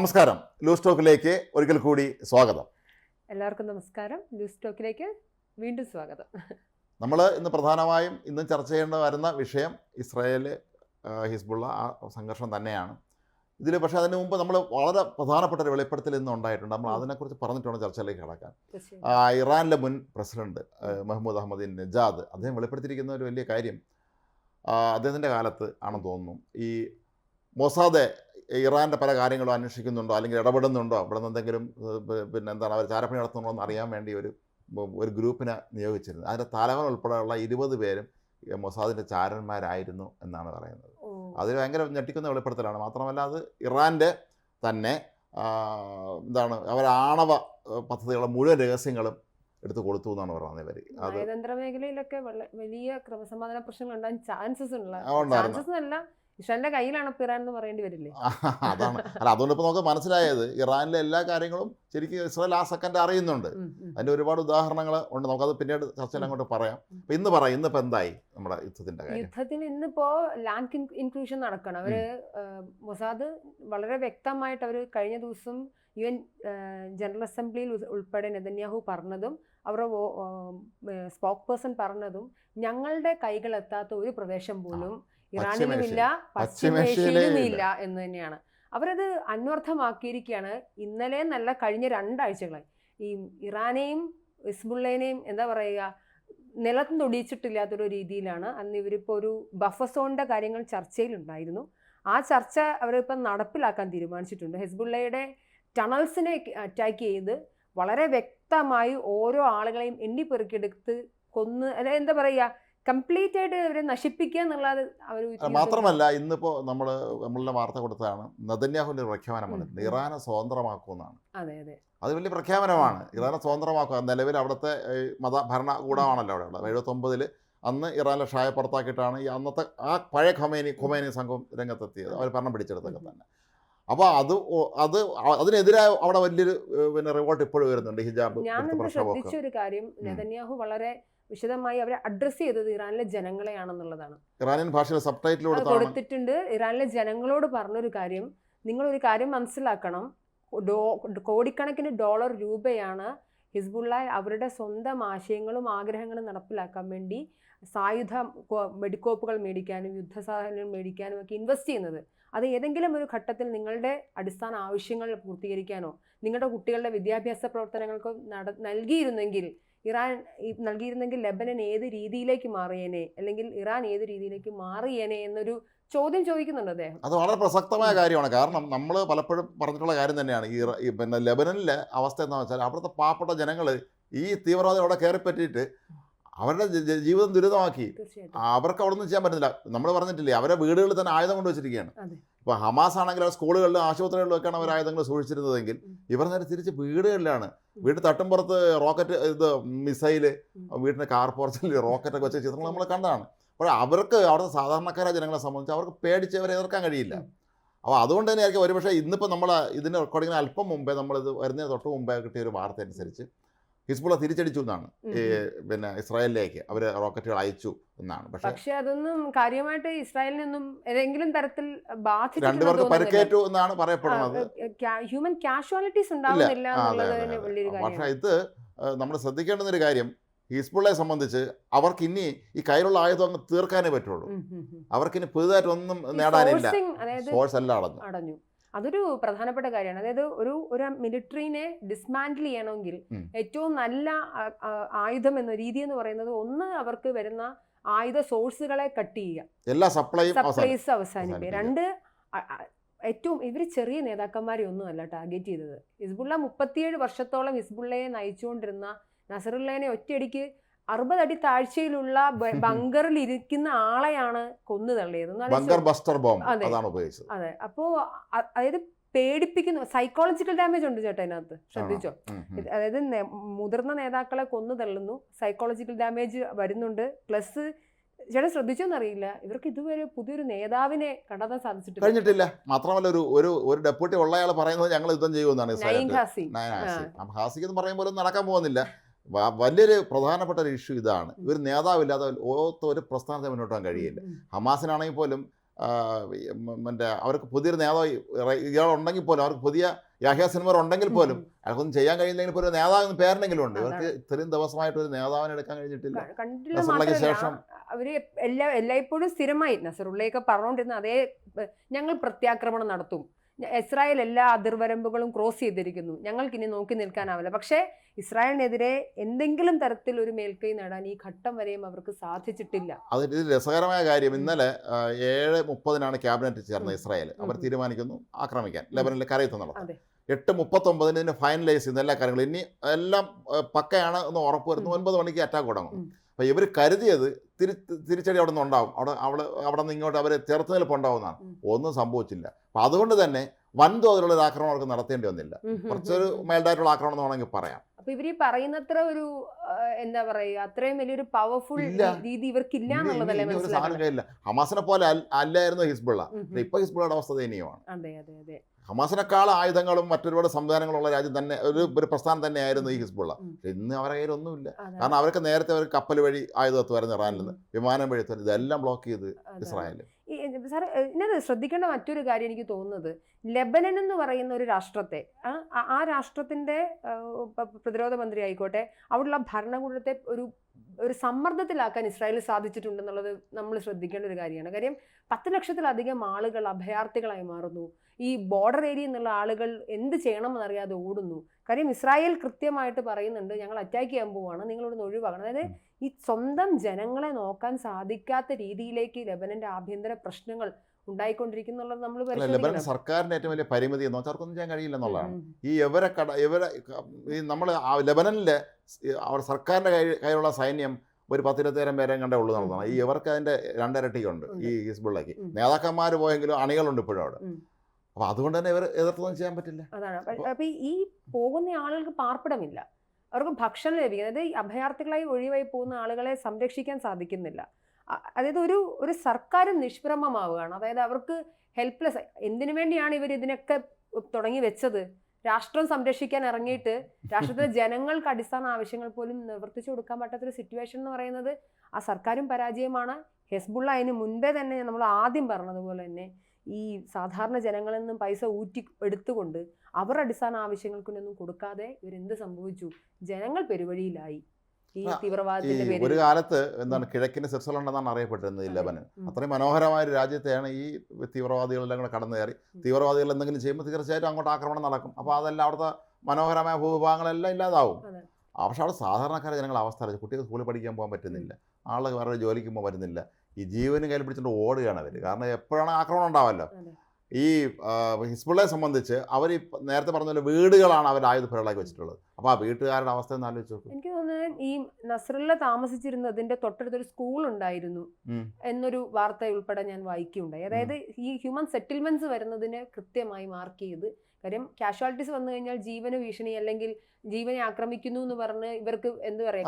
നമസ്കാരം. ലൂസ് ടോക്കിലേക്ക് ഒരിക്കൽ കൂടി സ്വാഗതം. എല്ലാവർക്കും നമസ്കാരം. ലൂസ് ടോക്കിലേക്ക് വീണ്ടും സ്വാഗതം. നമ്മൾ ഇന്ന് പ്രധാനമായും ഇന്ന് ചർച്ച ചെയ്യേണ്ട വരുന്ന വിഷയം ഇസ്രായേൽ ഹിസ്ബുള്ള ആ സംഘർഷം തന്നെയാണ്. ഇതിൽ പക്ഷേ അതിന് മുമ്പ് നമ്മൾ വളരെ പ്രധാനപ്പെട്ട ഒരു വെളിപ്പെടുത്തൽ ഇന്ന് ഉണ്ടായിട്ടുണ്ട്. നമ്മൾ അതിനെക്കുറിച്ച് പറഞ്ഞിട്ടാണ് ചർച്ചയിലേക്ക് കടക്കാൻ. ഇറാനിലെ മുൻ പ്രസിഡന്റ് മെഹ്മൂദ് അഹമ്മദ് നജാദ് അദ്ദേഹം വെളിപ്പെടുത്തിയിരിക്കുന്ന ഒരു വലിയ കാര്യം അദ്ദേഹത്തിന്റെ കാലത്ത് ആണെന്ന് തോന്നുന്നു. ഈ മൊസാദെ ഇറാന്റെ പല കാര്യങ്ങളും അന്വേഷിക്കുന്നുണ്ടോ? അല്ലെങ്കിൽ ഇടപെടുന്നുണ്ടോ? അവിടെ നിന്ന് എന്തെങ്കിലും പിന്നെ എന്താണ് അവർ ചാരപ്പണി നടത്തുന്നുണ്ടോ എന്ന് അറിയാൻ വേണ്ടി ഒരു ഒരു ഗ്രൂപ്പിനെ നിയോഗിച്ചിരുന്നു അതിന്റെ തലവൻ ഉൾപ്പെടെയുള്ള ഇരുപത് പേരും മൊസാദിന്റെ ചാരന്മാരായിരുന്നു എന്നാണ് പറയുന്നത്. അതിൽ ഭയങ്കര ഞെട്ടിക്കുന്ന വെളിപ്പെടുത്തലാണ്. മാത്രമല്ല അത് ഇറാന്റെ തന്നെ എന്താണ് അവർ ആണവ പദ്ധതികളുടെ മുഴുവൻ രഹസ്യങ്ങളും എടുത്ത് കൊടുത്തു എന്നാണ് പറയുന്നത് ഇവർ നയതന്ത്ര മേഖലയിലൊക്കെ വലിയ ക്രമസമാധാന പ്രശ്നങ്ങൾ ഉണ്ടാകാൻ ചാൻസസ് ഉള്ള ഉണ്ടായിരുന്നു. ചാൻസസ് അല്ല ഇഷാന്റെ കയ്യിലാണ് ഇപ്പൊ ഇറാൻ എന്ന് പറയേണ്ടി വരില്ലേ? അതാണ്. അല്ല അതുകൊണ്ട് ഇപ്പൊ നമുക്ക് മനസ്സിലായത് ഇറാനിലെ എല്ലാ കാര്യങ്ങളും ശരിക്കും ഇസ്രായേൽ ആ സെക്കൻഡ് അറിയുന്നുണ്ട്. ഉം. ഒരുപാട് ഉദാഹരണങ്ങൾ ഉണ്ട്. നമുക്കത് പിന്നീട് ചർച്ചയിൽ അങ്ങോട്ട് പറയാം. അപ്പൊ ഇന്ന് പറയാം. ഇന്നിപ്പോ എന്തായി നമ്മുടെ യുദ്ധത്തിന്റെ കാര്യം? യുദ്ധത്തിന് ഇന്നിപ്പോ ലാൻഡ് ഇൻക്ലൂഷൻ നടക്കണം. അവർ മൊസാദ് വളരെ വ്യക്തമായിട്ട് അവർ കഴിഞ്ഞ ദിവസം യു എൻ ജനറൽ അസംബ്ലിയിൽ ഉൾ- ഉൾപ്പെടെ നെതന്യാഹു പറഞ്ഞതും അവരുടെ സ്പോക്ക് പേഴ്സൺ പറഞ്ഞതും ഞങ്ങളുടെ കൈകളെത്താത്ത ഒരു പ്രദേശം പോലും ഇറാനിലുമില്ല പശ്ചിമേഷ്യയിലേ പശ്ചിമേഷ്യയിലും ഇല്ല. എന്ന് തന്നെയാണ്. അവരത് അന്വർത്ഥമാക്കിയിരിക്കുകയാണ് ഇന്നലെ നല്ല കഴിഞ്ഞ രണ്ടാഴ്ചകളായി. ഈ ഇറാനെയും ഇസ്ബുള്ളേനെയും എന്താ പറയുക നിലത്ത് തൊടിയിച്ചിട്ടില്ലാത്തൊരു രീതിയിലാണ്. അന്ന് ഇവരിപ്പോൾ ഒരു ബഫർ സോണിന്റെ കാര്യങ്ങൾ ചർച്ചയിലുണ്ടായിരുന്നു. ആ ചർച്ച അവരിപ്പം നടപ്പിലാക്കാൻ തീരുമാനിച്ചിട്ടുണ്ട്. ഹെസ്ബുള്ളയുടെ ടണൽസിനെ അറ്റാക്ക് ചെയ്ത് വളരെ വ്യക്തമായി ഓരോ ആളുകളെയും എണ്ണിപ്പെറുക്കിയെടുത്ത് കൊന്ന് അല്ലെ എന്താ പറയുക കംപ്ലീറ്റ് ആയിട്ട് അവരെ നശിപ്പിക്കുക എന്നുള്ളത് അവർ മാത്രമല്ല ഇന്നിപ്പോ നമ്മൾ നമ്മളുടെ വാർത്ത കൊടുത്തതാണ് നദന്യാഹുവിന്റെ പ്രഖ്യാപനം വന്നിട്ടുണ്ട് ഇറാനെ സ്വതന്ത്രമാക്കുമെന്നാണ്. അതെ അതെ. അത് വലിയ പ്രഖ്യാപനമാണ്. ഇറാനെ സ്വതന്ത്രമാക്കുക. നിലവിൽ അവിടുത്തെ മത ഭരണകൂടമാണല്ലോ അവിടെ ഉള്ളത്. എഴുപത്തൊമ്പതിൽ അന്ന് ഇറാനിലെ ഷായ പുറത്താക്കിയിട്ടാണ് ഈ അന്നത്തെ ആ പഴയ ഖൊമേനി ഖൊമേനി സംഘം രംഗത്തെത്തിയത്. അവർ ഭരണം പിടിച്ചെടുത്തൊക്കെ തന്നെ. അപ്പോൾ അത് അത് അതിനെതിരായ അവിടെ വലിയൊരു പിന്നെ റിവോൾട്ട് ഇപ്പോഴും വരുന്നുണ്ട്. ഹിജാബ് ഞാൻ ശ്രദ്ധിച്ച ഒരു കാര്യം. നെതന്യാഹു വളരെ വിശദമായി അവരെ അഡ്രസ്സ് ചെയ്തത് ഇറാനിലെ ജനങ്ങളെയാണെന്നുള്ളതാണ്. ഇറാനിയൻ ഭാഷയിലെ സബ് ടൈറ്റിൽ കൊടുത്തിട്ടുണ്ട്. ഇറാനിലെ ജനങ്ങളോട് പറഞ്ഞൊരു കാര്യം. നിങ്ങൾ ഒരു കാര്യം മനസ്സിലാക്കണം. കോടിക്കണക്കിന് ഡോളർ രൂപയാണ് ഹിസ്ബുള്ള അവരുടെ സ്വന്തം ആശയങ്ങളും ആഗ്രഹങ്ങളും നടപ്പിലാക്കാൻ വേണ്ടി സായുധ മെഡിക്കോപ്പുകൾ വെടിക്കോപ്പുകൾ മേടിക്കാനും യുദ്ധസാധനങ്ങൾ മേടിക്കാനും ഒക്കെ ഇൻവെസ്റ്റ് ചെയ്യുന്നത്. അത് ഏതെങ്കിലും ഒരു ഘട്ടത്തിൽ നിങ്ങളുടെ അടിസ്ഥാന ആവശ്യങ്ങൾ പൂർത്തീകരിക്കാനോ നിങ്ങളുടെ കുട്ടികളുടെ വിദ്യാഭ്യാസ പ്രവർത്തനങ്ങൾക്കോ നട നൽകിയിരുന്നെങ്കിൽ ഇറാൻ ഈ നൽകിയിരുന്നെങ്കിൽ ലെബനൻ ഏത് രീതിയിലേക്ക് മാറിയേനെ? അല്ലെങ്കിൽ ഇറാൻ ഏത് രീതിയിലേക്ക് മാറിയേനെ എന്നൊരു ചോദ്യം ചോദിക്കുന്നുണ്ട് അദ്ദേഹം. അത് വളരെ പ്രസക്തമായ കാര്യമാണ്. കാരണം നമ്മൾ പലപ്പോഴും പറഞ്ഞിട്ടുള്ള കാര്യം തന്നെയാണ്. ഈ പിന്നെ ലെബനനിലെ അവസ്ഥ എന്താണെന്ന് വെച്ചാൽ അവിടുത്തെ പാവപ്പെട്ട ജനങ്ങൾ ഈ തീവ്രവാദം അവിടെ കയറിപ്പറ്റിയിട്ട് അവരുടെ ജീവിതം ദുരിതമാക്കി. അവർക്ക് അവിടെ ഒന്നും ചെയ്യാൻ പറ്റുന്നില്ല. നമ്മൾ പറഞ്ഞിട്ടില്ലേ അവരെ വീടുകളിൽ തന്നെ ആയുധം കൊണ്ട് വെച്ചിരിക്കുകയാണ് അതെ. ഇപ്പോൾ ഹമാസ് ആണെങ്കിൽ സ്കൂളുകളിലും ആശുപത്രികളിലും ഒക്കെയാണ് അവർ ആയുധങ്ങൾ സൂക്ഷിച്ചിരുന്നതെങ്കിൽ ഇവർ നേരെ തിരിച്ച് വീടുകളിലാണ്. വീട് തട്ടുംപുറത്ത് റോക്കറ്റ് ഇത് മിസൈൽ. വീടിന്റെ കാർ പോർച്ചിൽ റോക്കറ്റൊക്കെ വെച്ച ചിത്രങ്ങൾ നമ്മൾ കണ്ടതാണ്. അപ്പോൾ അവർക്ക് അവിടുത്തെ സാധാരണക്കാരായ ജനങ്ങളെ സംബന്ധിച്ച് അവർക്ക് പേടിച്ച് അവരെ എതിർക്കാൻ കഴിയില്ല. അപ്പോൾ അതുകൊണ്ട് തന്നെ തന്നെയായിരിക്കും ഒരുപക്ഷെ ഇന്നിപ്പോൾ നമ്മൾ ഇതിന്റെ റെക്കോർഡിങ്ങിന് അല്പം മുമ്പേ നമ്മളിത് വരുന്നതിന് തൊട്ട് മുമ്പേ കിട്ടിയ ഒരു വാർത്ത അനുസരിച്ച് ഹിസ്ബുള്ള തിരിച്ചടിച്ചു എന്നാണ്. പിന്നെ ഇസ്രായേലിലേക്ക് അവർ റോക്കറ്റുകൾ അയച്ചു എന്നാണ്. പക്ഷേ അതൊന്നും കാര്യമായിട്ട് ഇസ്രായേലിനൊന്നും ഏതെങ്കിലും തരത്തിൽ രണ്ടുപേർക്ക് പരിക്കേറ്റു എന്നാണ് പറയപ്പെടുന്നത്. ഹ്യൂമൻ കാഷ്വാലിറ്റീസ് ഉണ്ടാവുന്നില്ല പക്ഷേ ഇത് നമ്മൾ ശ്രദ്ധിക്കേണ്ടുന്ന ഒരു കാര്യം ഹിസ്ബുള്ളയെ സംബന്ധിച്ച് അവർക്ക് ഇനി ഈ കയ്യിലുള്ള ആയുധം അങ്ങ് തീർക്കാനേ പറ്റുള്ളൂ. അവർക്കിനി ഉം, ഉം. അവർക്ക് ഇനി പുതുതായിട്ട് ഒന്നും നേടാനില്ല സോഴ്സ് എല്ലാം അടഞ്ഞു. അതൊരു പ്രധാനപ്പെട്ട കാര്യമാണ്. അതായത് ഒരു ഒരു മിലിറ്ററിനെ ഡിസ്മാൻഡിൽ ചെയ്യണമെങ്കിൽ ഏറ്റവും നല്ല ആയുധം എന്ന രീതി എന്ന് പറയുന്നത് ഒന്ന് അവർക്ക് വരുന്ന ആയുധ സോഴ്സുകളെ കട്ട് ചെയ്യുക. എല്ലാ സപ്ലൈസ് അവസാനിപ്പിക്കുക. അവസാനിപ്പിക്കുക. രണ്ട് ഏറ്റവും ഇവർ ചെറിയ നേതാക്കന്മാരെ ഒന്നുമല്ല ടാർഗറ്റ് ചെയ്തത്. ഹിസ്ബുള്ള മുപ്പത്തിയേഴ് വർഷത്തോളം ഹിസ്ബുള്ളയെ നയിച്ചുകൊണ്ടിരുന്ന നസറുള്ളേനെ ഒറ്റയടിക്ക് അറുപതടി താഴ്ചയിലുള്ള ബ- ബങ്കറിൽ ഇരിക്കുന്ന ആളെയാണ് കൊന്നു തള്ളിയത്. ബങ്കർ ബസ്റ്റർ ബോംബ് അതെ. അതാണ് ഉപയോഗിച്ചത്. അതെ. അപ്പോ അതായത് പേടിപ്പിക്കുന്നു സൈക്കോളജിക്കൽ ഡാമേജ് ഉണ്ട് ചേട്ടാ ഇതിനകത്ത്. ശ്രദ്ധിച്ചോ? അതായത് മുതിർന്ന നേതാക്കളെ കൊന്നു തള്ളുന്നു. സൈക്കോളജിക്കൽ ഡാമേജ് വരുന്നുണ്ട്. പ്ലസ് ചേട്ടാ ശ്രദ്ധിച്ചോന്നറിയില്ല ഇവർക്ക് ഇതുവരെ പുതിയൊരു നേതാവിനെ കണ്ടെത്താൻ സാധിച്ചിട്ടില്ല. കഴിഞ്ഞിട്ടില്ല. മാത്രമല്ല ഒരു ഒരു ഒരു ഡെപ്യൂട്ടി ഉള്ളയാൾ പറയുന്നത് ഞങ്ങൾ യുദ്ധം ചെയ്യുമെന്നാണ് ഹാസി എന്ന് പറയുമ്പോൾ നടക്കാൻ പോകുന്നില്ല. വലിയൊരു പ്രധാനപ്പെട്ട ഒരു ഇഷ്യൂ ഇതാണ്. ഒരു നേതാവില്ലാതെ ഓത്ത ഒരു പ്രസ്ഥാനത്തെ മുന്നോട്ട് പോകാൻ കഴിയില്ല. ഹമാസിനാണെങ്കിൽ പോലും മറ്റേ അവർക്ക് പുതിയൊരു നേതാവ് ഇയാളുണ്ടെങ്കിൽ പോലും അവർക്ക് പുതിയ യാഹ്യ സിനിമർ ഉണ്ടെങ്കിൽ പോലും അയാൾക്കൊന്നും ചെയ്യാൻ കഴിയുന്നെങ്കിൽ പോലും നേതാവ് എന്ന് പേരെങ്കിലും ഉണ്ട്. ഇവർക്ക് ഇത്രയും ദിവസമായിട്ട് ഒരു നേതാവിനെ എടുക്കാൻ കഴിഞ്ഞിട്ടില്ല. ശേഷം അവർ എല്ലാ എല്ലായ്പ്പോഴും സ്ഥിരമായി നസറുള്ളയൊക്കെ പറഞ്ഞുകൊണ്ടിരുന്ന അതേ ഞങ്ങൾ പ്രത്യാക്രമണം നടത്തും. ഇസ്രായേൽ എല്ലാ അതിർവരമ്പുകളും ക്രോസ് ചെയ്തിരിക്കുന്നു. ഞങ്ങൾക്ക് ഇനി നോക്കി നിൽക്കാനാവില്ല. പക്ഷേ ഇസ്രായേലിനെതിരെ എന്തെങ്കിലും തരത്തിൽ ഒരു മേൽക്കൈ നേടാൻ ഈ ഘട്ടം വരെയും അവർക്ക് സാധിച്ചിട്ടില്ല. അത് ഇതിൽ രസകരമായ കാര്യം. ഇന്നലെ ഏഴ് മുപ്പതിനാണ് ക്യാബിനറ്റ് ചേർന്നത് ഇസ്രായേൽ. അവർ തീരുമാനിക്കുന്നു ആക്രമിക്കാൻ. ലെബനിലെ നടത്തും നടത്താൻ. അതെ. എട്ട് മുപ്പത്തൊമ്പതിന് ഇതിന് ഫൈനലൈസ് ചെയ്യുന്ന എല്ലാ കാര്യങ്ങളും. ഇനി എല്ലാം പക്കയാണ് എന്ന് ഉറപ്പ് വരുന്നു. ഒൻപത് മണിക്ക് അറ്റാക്ക് തുടങ്ങും. അപ്പോൾ ഇവർ കരുതിയത് തിരി തിരിച്ചടി അവിടെ നിന്ന് ഉണ്ടാവും. അവിടെ അവിടെ അവിടെ നിന്ന് ഇങ്ങോട്ട് അവരെ ചെറുത്ത് നിൽപ്പുണ്ടാവുന്നതാണ്. ഒന്നും സംഭവിച്ചില്ല. അപ്പോൾ അതുകൊണ്ട് തന്നെ വൻതോതിലുള്ള ഒരു ആക്രമണം അവർക്ക് നടത്തേണ്ടി വന്നില്ല. കുറച്ചൊരു. മൈൽഡായിട്ടുള്ള ആക്രമണം എന്ന് വേണമെങ്കിൽ പറയാം. അപ്പൊ ഇവർ പറയുന്നത്ര ഒരു എന്താ പറയുക അത്രയും വലിയൊരു പവർഫുൾ. രീതി ഇവർക്കില്ല എന്നുള്ളതല്ലേ കഴിയില്ല ഹമാസിനെ പോലെ അല്ലായിരുന്നു ഹിസ്ബുള്ള. ഇപ്പൊ ഹിസ്ബുള്ളയുടെ അവസ്ഥ ദയനീയമാണ് അതെ അതെ അതെ. ഹമാസിനേക്കാൾ ആയുധങ്ങളും മറ്റൊരുപാട് സംവിധാനങ്ങളുള്ള രാജ്യം തന്നെ ഒരു ഒരു പ്രസ്ഥാനം തന്നെയായിരുന്നു ഈ ഹിസ്ബുള്ള. പക്ഷേ ഇന്ന് അവരുടെ കയ്യിൽ ഒന്നുമില്ല കാരണം അവർക്ക് നേരത്തെ അവർ കപ്പൽ വഴി ആയുധം എത്തുമായിരുന്നു ഇറാനിൽ നിന്ന് വിമാനം വഴി എത്തുമായിരുന്നു. ഇതെല്ലാം ബ്ലോക്ക് ചെയ്ത് ഇസ്രായേൽ സാർ ഇതിനകത്ത് ശ്രദ്ധിക്കേണ്ട മറ്റൊരു കാര്യം എനിക്ക് തോന്നുന്നത്. ലെബനൻ എന്ന് പറയുന്ന ഒരു രാഷ്ട്രത്തെ ആ രാഷ്ട്രത്തിന്റെ പ്രതിരോധ മന്ത്രി ആയിക്കോട്ടെ അവിടെയുള്ള ഭരണകൂടത്തെ ഒരു ഒരു സമ്മർദ്ദത്തിലാക്കാൻ ഇസ്രായേലിന് സാധിച്ചിട്ടുണ്ടെന്നുള്ളത് നമ്മൾ ശ്രദ്ധിക്കേണ്ട ഒരു കാര്യമാണ്. കാര്യം പത്ത് ലക്ഷത്തിലധികം ആളുകൾ അഭയാർത്ഥികളായി മാറുന്നു. ഈ ബോർഡർ ഏരിയയിൽ നിന്നുള്ള ആളുകൾ എന്ത് ചെയ്യണമെന്നറിയാതെ ഓടുന്നു. കാര്യം ഇസ്രായേൽ കൃത്യമായിട്ട് പറയുന്നുണ്ട് ഞങ്ങൾ അറ്റാക്ക് ചെയ്യാൻ പോവാണ് നിങ്ങളോട് ഒഴിവാക്കണം അതായത് ഈ സ്വന്തം ജനങ്ങളെ നോക്കാൻ സാധിക്കാത്ത രീതിയിലേക്ക് ലെബനന്റെ ആഭ്യന്തര പ്രശ്നങ്ങൾ ഉണ്ടായിക്കൊണ്ടിരിക്കുന്നുള്ളത് നമ്മൾ സർക്കാരിന്റെ ഏറ്റവും വലിയ പരിമിതി എന്ന് വെച്ചാൽ അവർക്കൊന്നും ചെയ്യാൻ കഴിയില്ല എന്നുള്ളതാണ്. ഈ എവരെ കട എവരെ ഈ നമ്മൾ ലെബനനിലെ അവർ സർക്കാരിന്റെ കയ്യിലുള്ള സൈന്യം ഒരു പത്തിരുപത്തേരം പേരെ കണ്ടേ ഉള്ളൂ നടത്തണം ഈ ഇവർക്ക് അതിന്റെ രണ്ടരട്ടിയുണ്ട് ഈ ഹിസ്ബുള്ളക്ക്. നേതാക്കന്മാർ പോയെങ്കിലും അണികളുണ്ട് ഇപ്പോഴും അവിടെ. അപ്പൊ അതുകൊണ്ട് തന്നെ ഇവർ എതിർത്തൊന്നും ചെയ്യാൻ പറ്റില്ല. അതാണ്. അപ്പൊ- ഈ പോകുന്ന ആളുകൾക്ക് പാർപ്പിടമില്ല. അവർക്ക് ഭക്ഷണം ലഭിക്കുന്നത് അതായത് അഭയാർത്ഥികളായി ഒഴിവായി പോകുന്ന ആളുകളെ സംരക്ഷിക്കാൻ സാധിക്കുന്നില്ല. അതായത് ഒരു ഒരു സർക്കാർ നിഷ്പ്രമമാവുകയാണ്. അതായത് അവർക്ക് ഹെൽപ്ലെസ് എന്തിനു വേണ്ടിയാണ് ഇവർ ഇതിനൊക്കെ തുടങ്ങി വെച്ചത്? രാഷ്ട്രം സംരക്ഷിക്കാൻ ഇറങ്ങിയിട്ട് രാഷ്ട്രത്തിലെ ജനങ്ങൾക്ക് അടിസ്ഥാന ആവശ്യങ്ങൾ പോലും നിവർത്തിച്ചു കൊടുക്കാൻ പറ്റാത്തൊരു സിറ്റുവേഷൻ എന്ന് പറയുന്നത് ആ സർക്കാരും പരാജയമാണ്. ഹെസ്ബുള്ള അതിന് മുൻപേ തന്നെ നമ്മൾ ആദ്യം പറഞ്ഞതുപോലെ തന്നെ ഈ സാധാരണ ജനങ്ങളിൽ നിന്നും പൈസ ഊറ്റി എടുത്തുകൊണ്ട് അവർ അടിസ്ഥാന ആവശ്യങ്ങൾക്കൊന്നും കൊടുക്കാതെ ഇവരെന്ത് സംഭവിച്ചു? ജനങ്ങൾ പെരുവഴിയിലായി. ഈ തീവ്രവാദത്തിന്റെ ഒരു കാലത്ത് എന്താണ് കിഴക്കിന് സ്വിറ്റ്സർലൻഡ് എന്നാണ് അറിയപ്പെട്ടിരുന്നത് ഈ. ലെബനൻ. അത്രയും മനോഹരമായ ഒരു രാജ്യത്തെയാണ് ഈ തീവ്രവാദികളെല്ലാം കൂടെ കടന്നു കയറി. തീവ്രവാദികൾ എന്തെങ്കിലും ചെയ്യുമ്പോൾ തീർച്ചയായിട്ടും അങ്ങോട്ട് ആക്രമണം നടക്കും. അപ്പോൾ അതെല്ലാം അവിടുത്തെ മനോഹരമായ ഭൂവിഭാഗങ്ങളെല്ലാം ഇല്ലാതാവും. പക്ഷേ അവിടെ സാധാരണക്കാരെ ജനങ്ങൾ അവസ്ഥ അറിയിച്ചു കുട്ടികൾ സ്കൂളിൽ പഠിക്കാൻ പോകാൻ പറ്റുന്നില്ല. ആളുകൾ വേറെ ജോലിക്ക് പോകാൻ പറ്റുന്നില്ല. ഈ ജീവന് കയ്യിൽ പിടിച്ചിട്ട് ഓടുകയാണ് അവർ കാരണം എപ്പോഴാണ് ആക്രമണം ഉണ്ടാവല്ലോ. ഈ ഹിസ്ബുള്ളയെ സംബന്ധിച്ച് അവർ നേരത്തെ പറഞ്ഞ പോലെ വീടുകളാണ് അവർ ആയുധ ആയുധപ്പുരകളാക്കി വെച്ചിട്ടുള്ളത്. അപ്പോൾ ആ വീട്ടുകാരുടെ അവസ്ഥ എന്ന് ആലോചിച്ച് നോക്കും. ഈ നസറുള്ള താമസിച്ചിരുന്നതിന്റെ തൊട്ടടുത്തൊരു സ്കൂൾ ഉണ്ടായിരുന്നു എന്നൊരു വാർത്ത ഉൾപ്പെടെ ഞാൻ വായിക്കുകയുണ്ടായി. അതായത് ഈ ഹ്യൂമൻ സെറ്റിൽമെന്റ്സ് വരുന്നതിന് കൃത്യമായി മാർക്ക് ചെയ്ത് കാര്യം കാഷ്വാലിറ്റീസ് വന്നു കഴിഞ്ഞാൽ ജീവന ഭീഷണി അല്ലെങ്കിൽ ജീവനെ ആക്രമിക്കുന്നു എന്ന് പറഞ്ഞ് ഇവർക്ക് എന്ത് പറയാ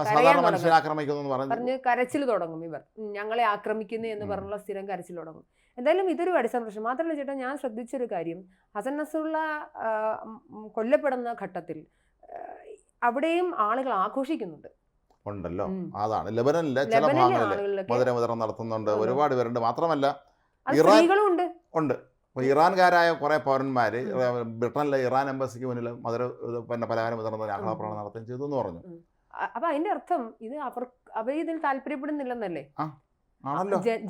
പറഞ്ഞ് കരച്ചിൽ തുടങ്ങും ഇവർ. ഞങ്ങളെ ആക്രമിക്കുന്നു എന്ന്. പറഞ്ഞുള്ള സ്ഥിരം കരച്ചിൽ തുടങ്ങും. എന്തായാലും ഇതൊരു അടിസ്ഥാന പ്രശ്നം. മാത്രമല്ല ചേട്ടാ ഞാൻ ശ്രദ്ധിച്ചൊരു കാര്യം. ഹസൻ നസറുള്ള കൊല്ലപ്പെടുന്ന ഘട്ടത്തിൽ അവിടെയും ആളുകൾ ആഘോഷിക്കുന്നുണ്ട്. ഉണ്ടല്ലോ. അതാണ്. ലെബനനിലെ ചില ഭാഗങ്ങളിൽ ആളുകളിലൊക്കെ നടത്തുന്നുണ്ട്. ഒരുപാട് പേരുണ്ട്. മാത്രമല്ല ഇറാൻ- ഉണ്ട്. ഇറാൻകാരായ കുറേ പൗരന്മാർ ബ്രിട്ടനിലെ ഇറാൻ എംബസിക്ക് മുന്നിൽ മധുര പിന്നെ പലഹാരം വിതരണം ആഹ്ലാപ്രകടനം നടത്തുകയും ചെയ്തു എന്ന് പറഞ്ഞു. അപ്പൊ അതിന്റെ അർത്ഥം ഇത് അവർ അവർ ഇതിൽ താല്പര്യപ്പെടുന്നില്ലെന്നല്ലേ?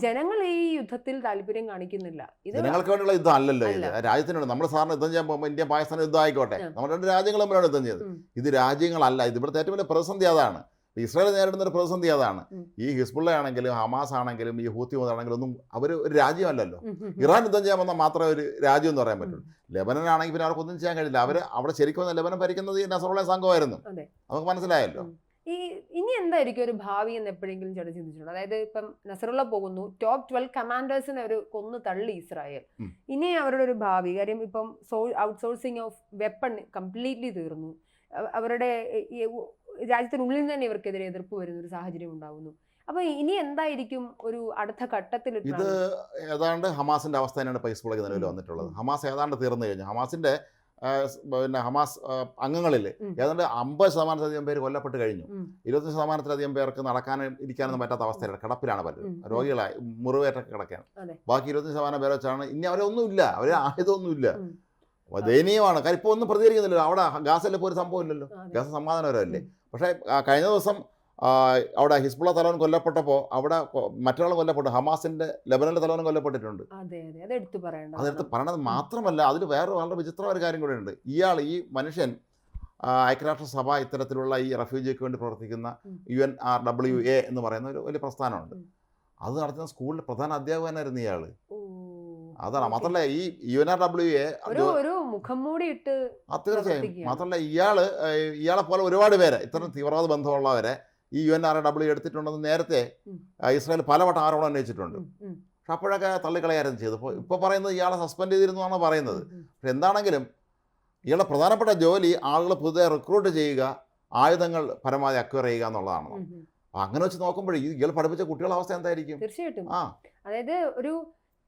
ജനങ്ങൾ ഈ യുദ്ധത്തിൽ താല്പര്യം കാണിക്കുന്നില്ല. ജനങ്ങൾക്ക് വേണ്ടിയുള്ള യുദ്ധം അല്ലല്ലോ ഇത്. രാജ്യത്തിനുണ്ട്. നമ്മൾ സാറിന് യുദ്ധം ചെയ്യാൻ പോകുമ്പോൾ ഇന്ത്യ പാകിസ്ഥാൻ യുദ്ധം ആയിക്കോട്ടെ. നമ്മൾ രണ്ട് രാജ്യങ്ങൾ തമ്മിലാണ് യുദ്ധം ചെയ്തത്. ഇത് രാജ്യങ്ങളല്ല ഇത് ഇവിടുത്തെ ഏറ്റവും വലിയ പ്രതിസന്ധി അതാണ്. ഇസ്രായേൽ നേരിടുന്ന ഒരു പ്രതിസന്ധി അതാണ്. ഈ ഹിസ്ബുള്ള ആണെങ്കിലും ഹമാസ് ആണെങ്കിലും ഈ ഹൂത്തി ആണെങ്കിലും ഒന്നും അവർ ഒരു രാജ്യമല്ലല്ലോ. ഇറാൻ യുദ്ധം ചെയ്യാൻ വന്നാൽ മാത്രമേ ഒരു രാജ്യം എന്ന് പറയാൻ പറ്റുള്ളൂ. ലെബനൻ ആണെങ്കിൽ പിന്നെ അവർക്കൊന്നും ചെയ്യാൻ കഴിയില്ല. അവർ അവിടെ ശരിക്കും ലെബനൻ ഭരിക്കുന്നത് ഈ നസറുള്ള സംഘമായിരുന്നു നമുക്ക് മനസ്സിലായല്ലോ. ഇനി എന്തായിരിക്കും ഒരു ഭാവി എന്ന് എപ്പോഴെങ്കിലും ചേട്ടൻ ചിന്തിച്ചിട്ടുണ്ട്? അതായത് ഇപ്പം നസറുള്ള പോകുന്നു ടോപ്പ് ട്വൽവ് കമാൻഡേഴ്സിനെ അവർ കൊന്നു തള്ളി ഇസ്രായേൽ. ഇനി അവരുടെ ഒരു ഭാവി കാര്യം ഇപ്പം so outsourcing of weapon completely തീർന്നു. അവരുടെ രാജ്യത്തിനുള്ളിൽ തന്നെ ഇവർക്കെതിരെ എതിർപ്പ് വരുന്ന ഒരു സാഹചര്യം ഉണ്ടാകുന്നു അപ്പൊ ഇനി എന്തായിരിക്കും ഒരു അടുത്ത ഘട്ടത്തിൽ ഇത് ഏതാണ്ട് ഹമാസിന്റെ അവസ്ഥ തന്നെയാണ് പൈസ നിലവിൽ വന്നിട്ടുള്ളത്. ഹമാസ് ഏതാണ്ട് തീർന്നു കഴിഞ്ഞു. ഹമാസിന്റെ പിന്നെ ഹമാസ് അംഗങ്ങളിൽ. ഏതാണ്ട് അമ്പത് ശതമാനത്തിലധികം പേര് കൊല്ലപ്പെട്ട് കഴിഞ്ഞു. ഇരുപത്തഞ്ച് ഇരുപത്തി ശതമാനത്തിലധികം പേർക്ക് നടക്കാനും ഇരിക്കാനൊന്നും പറ്റാത്ത അവസ്ഥയിലാണ്. കിടപ്പിലാണ് പലരും. രോഗികളായി മുറിവേറ്റൊക്കെ കിടക്കുകയാണ്. ബാക്കി ഇരുപത്തി ശതമാനം പേരെ വെച്ചാണ് ഇനി അവരൊന്നുമില്ല. അവർ ആയുധമൊന്നുമില്ല. ദയനീയമാണ്. കാര്യം ഇപ്പോൾ ഒന്നും പ്രതികരിക്കുന്നില്ലല്ലോ. അവിടെ ഗാസല്ലേ ഇപ്പോൾ ഒരു സംഭവം ഇല്ലല്ലോ. ഗാസ സമാധാനപരമല്ലേ? പക്ഷേ കഴിഞ്ഞ ദിവസം അവിടെ ഹിസ്ബുള്ള തലവൻ കൊല്ലപ്പെട്ടപ്പോൾ അവിടെ മറ്റൊരാൾ കൊല്ലപ്പെട്ടു. ഹമാസിന്റെ ലബനന്റെ തലവൻ കൊല്ലപ്പെട്ടിട്ടുണ്ട്. അതെടുത്ത് പറയണത് മാത്രമല്ല അതിൽ വേറെ വളരെ വിചിത്രമായ ഒരു കാര്യം കൂടെ ഉണ്ട്. ഇയാൾ ഈ മനുഷ്യൻ ഐക്യരാഷ്ട്രസഭ ഇത്തരത്തിലുള്ള ഈ റെഫ്യൂജിക്ക് വേണ്ടി പ്രവർത്തിക്കുന്ന. U N R W A എന്ന് പറയുന്ന ഒരു വലിയ പ്രസ്ഥാനമുണ്ട്. അത് നടത്തുന്ന സ്കൂളിലെ പ്രധാന അധ്യാപകനായിരുന്നു ഇയാൾ അതാണ്. മാത്രല്ല മാത്രമല്ല ഈ U N R W A തീർച്ചയായും. മാത്രല്ല മാത്രമല്ല ഇയാൾ ഇയാളെ പോലെ ഒരുപാട് പേരെ ഇത്തരം തീവ്രവാദ ബന്ധമുള്ളവരെ ഈ യു എൻ ആർ ഡബ്ല്യു എടുത്തിട്ടുണ്ടെന്ന് നേരത്തെ ഇസ്രായേൽ പലവട്ടം ആരോപണം ഉന്നയിച്ചിട്ടുണ്ട്. പക്ഷെ അപ്പോഴൊക്കെ തള്ളിക്കളയായിരുന്നു ചെയ്തു ഇപ്പോൾ ഇപ്പോൾ പറയുന്നത് ഇയാളെ സസ്പെൻഡ് ചെയ്തിരുന്നു എന്നാണ് പറയുന്നത്. പക്ഷെ എന്താണെങ്കിലും ഇയാളുടെ പ്രധാനപ്പെട്ട ജോലി ആളുകളെ പുതുതായി റിക്രൂട്ട് ചെയ്യുക ആയുധങ്ങൾ പരമാവധി അക്വയർ ചെയ്യുക എന്നുള്ളതാണ്. അങ്ങനെ വെച്ച് നോക്കുമ്പോൾ ഈ ഇയാൾ പഠിപ്പിച്ച കുട്ടികളുടെ അവസ്ഥ എന്തായിരിക്കും? തീർച്ചയായിട്ടും. ആ. അതായത് ഒരു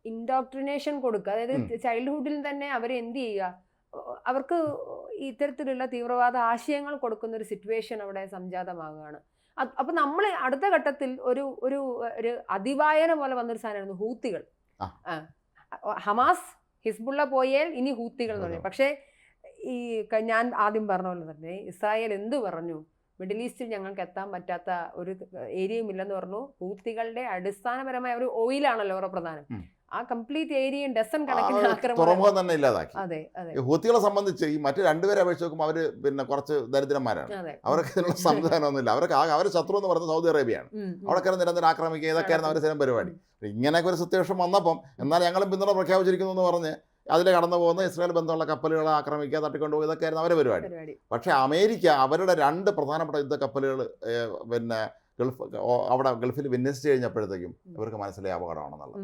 ഇൻഡോക്ട്രിനേഷൻ കൊടുക്കുക. അതായത് ചൈൽഡ്ഹുഡിൽ തന്നെ അവർ എന്ത് ചെയ്യുക? അവർക്ക് ഇത്തരത്തിലുള്ള തീവ്രവാദ ആശയങ്ങൾ കൊടുക്കുന്ന ഒരു സിറ്റുവേഷൻ അവിടെ സംജാതമാകുകയാണ് അപ്പൊ നമ്മൾ അടുത്ത ഘട്ടത്തിൽ ഒരു ഒരു ഒരു അതിവായന പോലെ വന്നൊരു സാധനമായിരുന്നു ഹൂത്തികൾ. ഹമാസ് ഹിസ്ബുള്ള പോയാൽ ഇനി ഹൂത്തികൾ എന്ന് പറയും. പക്ഷേ ഈ ഞാൻ ആദ്യം പറഞ്ഞ പോലെ തന്നെ ഇസ്രായേൽ എന്ത് പറഞ്ഞു? മിഡിൽ ഈസ്റ്റിൽ ഞങ്ങൾക്ക് എത്താൻ പറ്റാത്ത ഒരു ഏരിയയും ഇല്ലെന്ന് പറഞ്ഞു. ഹൂത്തികളുടെ അടിസ്ഥാനപരമായ ഒരു ഓയിലാണല്ലോ അവരുടെ പ്രധാനം. ആ കംപ്ലീറ്റ് ഏരിയയും ഡസൺ കണക്കിന് തുറമുഖം തന്നെ ഇല്ലാതാക്കി. അതെ അതെ. ഹൂത്തികളെ സംബന്ധിച്ച് ഈ മറ്റു രണ്ടുപേരെ അപേക്ഷിച്ച് നോക്കുമ്പോൾ അവർ പിന്നെ കുറച്ച് ദരിദ്രന്മാരാണ്. അവർക്ക് ഇതിനുള്ള സംവിധാനമൊന്നുമില്ല. അവർക്ക് അവരെ ശത്രു എന്ന് പറയുന്നത് സൗദി അറേബ്യയാണ്. അവിടെ കയറി നിരന്തരം ആക്രമിക്കുക ഇതൊക്കെയായിരുന്നു അവരുടെ സ്ഥിരം പരിപാടി. ഇങ്ങനെയൊക്കെ ഒരു സിറ്റുവേഷൻ വന്നപ്പം എന്നാൽ ഞങ്ങളും പിന്തുണ പ്രഖ്യാപിച്ചിരിക്കുന്നു എന്ന് പറഞ്ഞ് അതിൽ കടന്നു പോകുന്ന ഇസ്രായേൽ ബന്ധമുള്ള കപ്പലുകളെ ആക്രമിക്കുക തട്ടിക്കൊണ്ടുപോകുക ഇതൊക്കെയായിരുന്നു അവരുടെ പരിപാടി. പക്ഷേ അമേരിക്ക അവരുടെ രണ്ട് പ്രധാനപ്പെട്ട യുദ്ധ കപ്പലുകൾ പിന്നെ ഗൾഫ് അവിടെ ഗൾഫിൽ വിന്യസിച്ച് കഴിഞ്ഞപ്പോഴത്തേക്കും ഇവർക്ക് മനസ്സിലായി അപകടമാണെന്നുള്ളത്.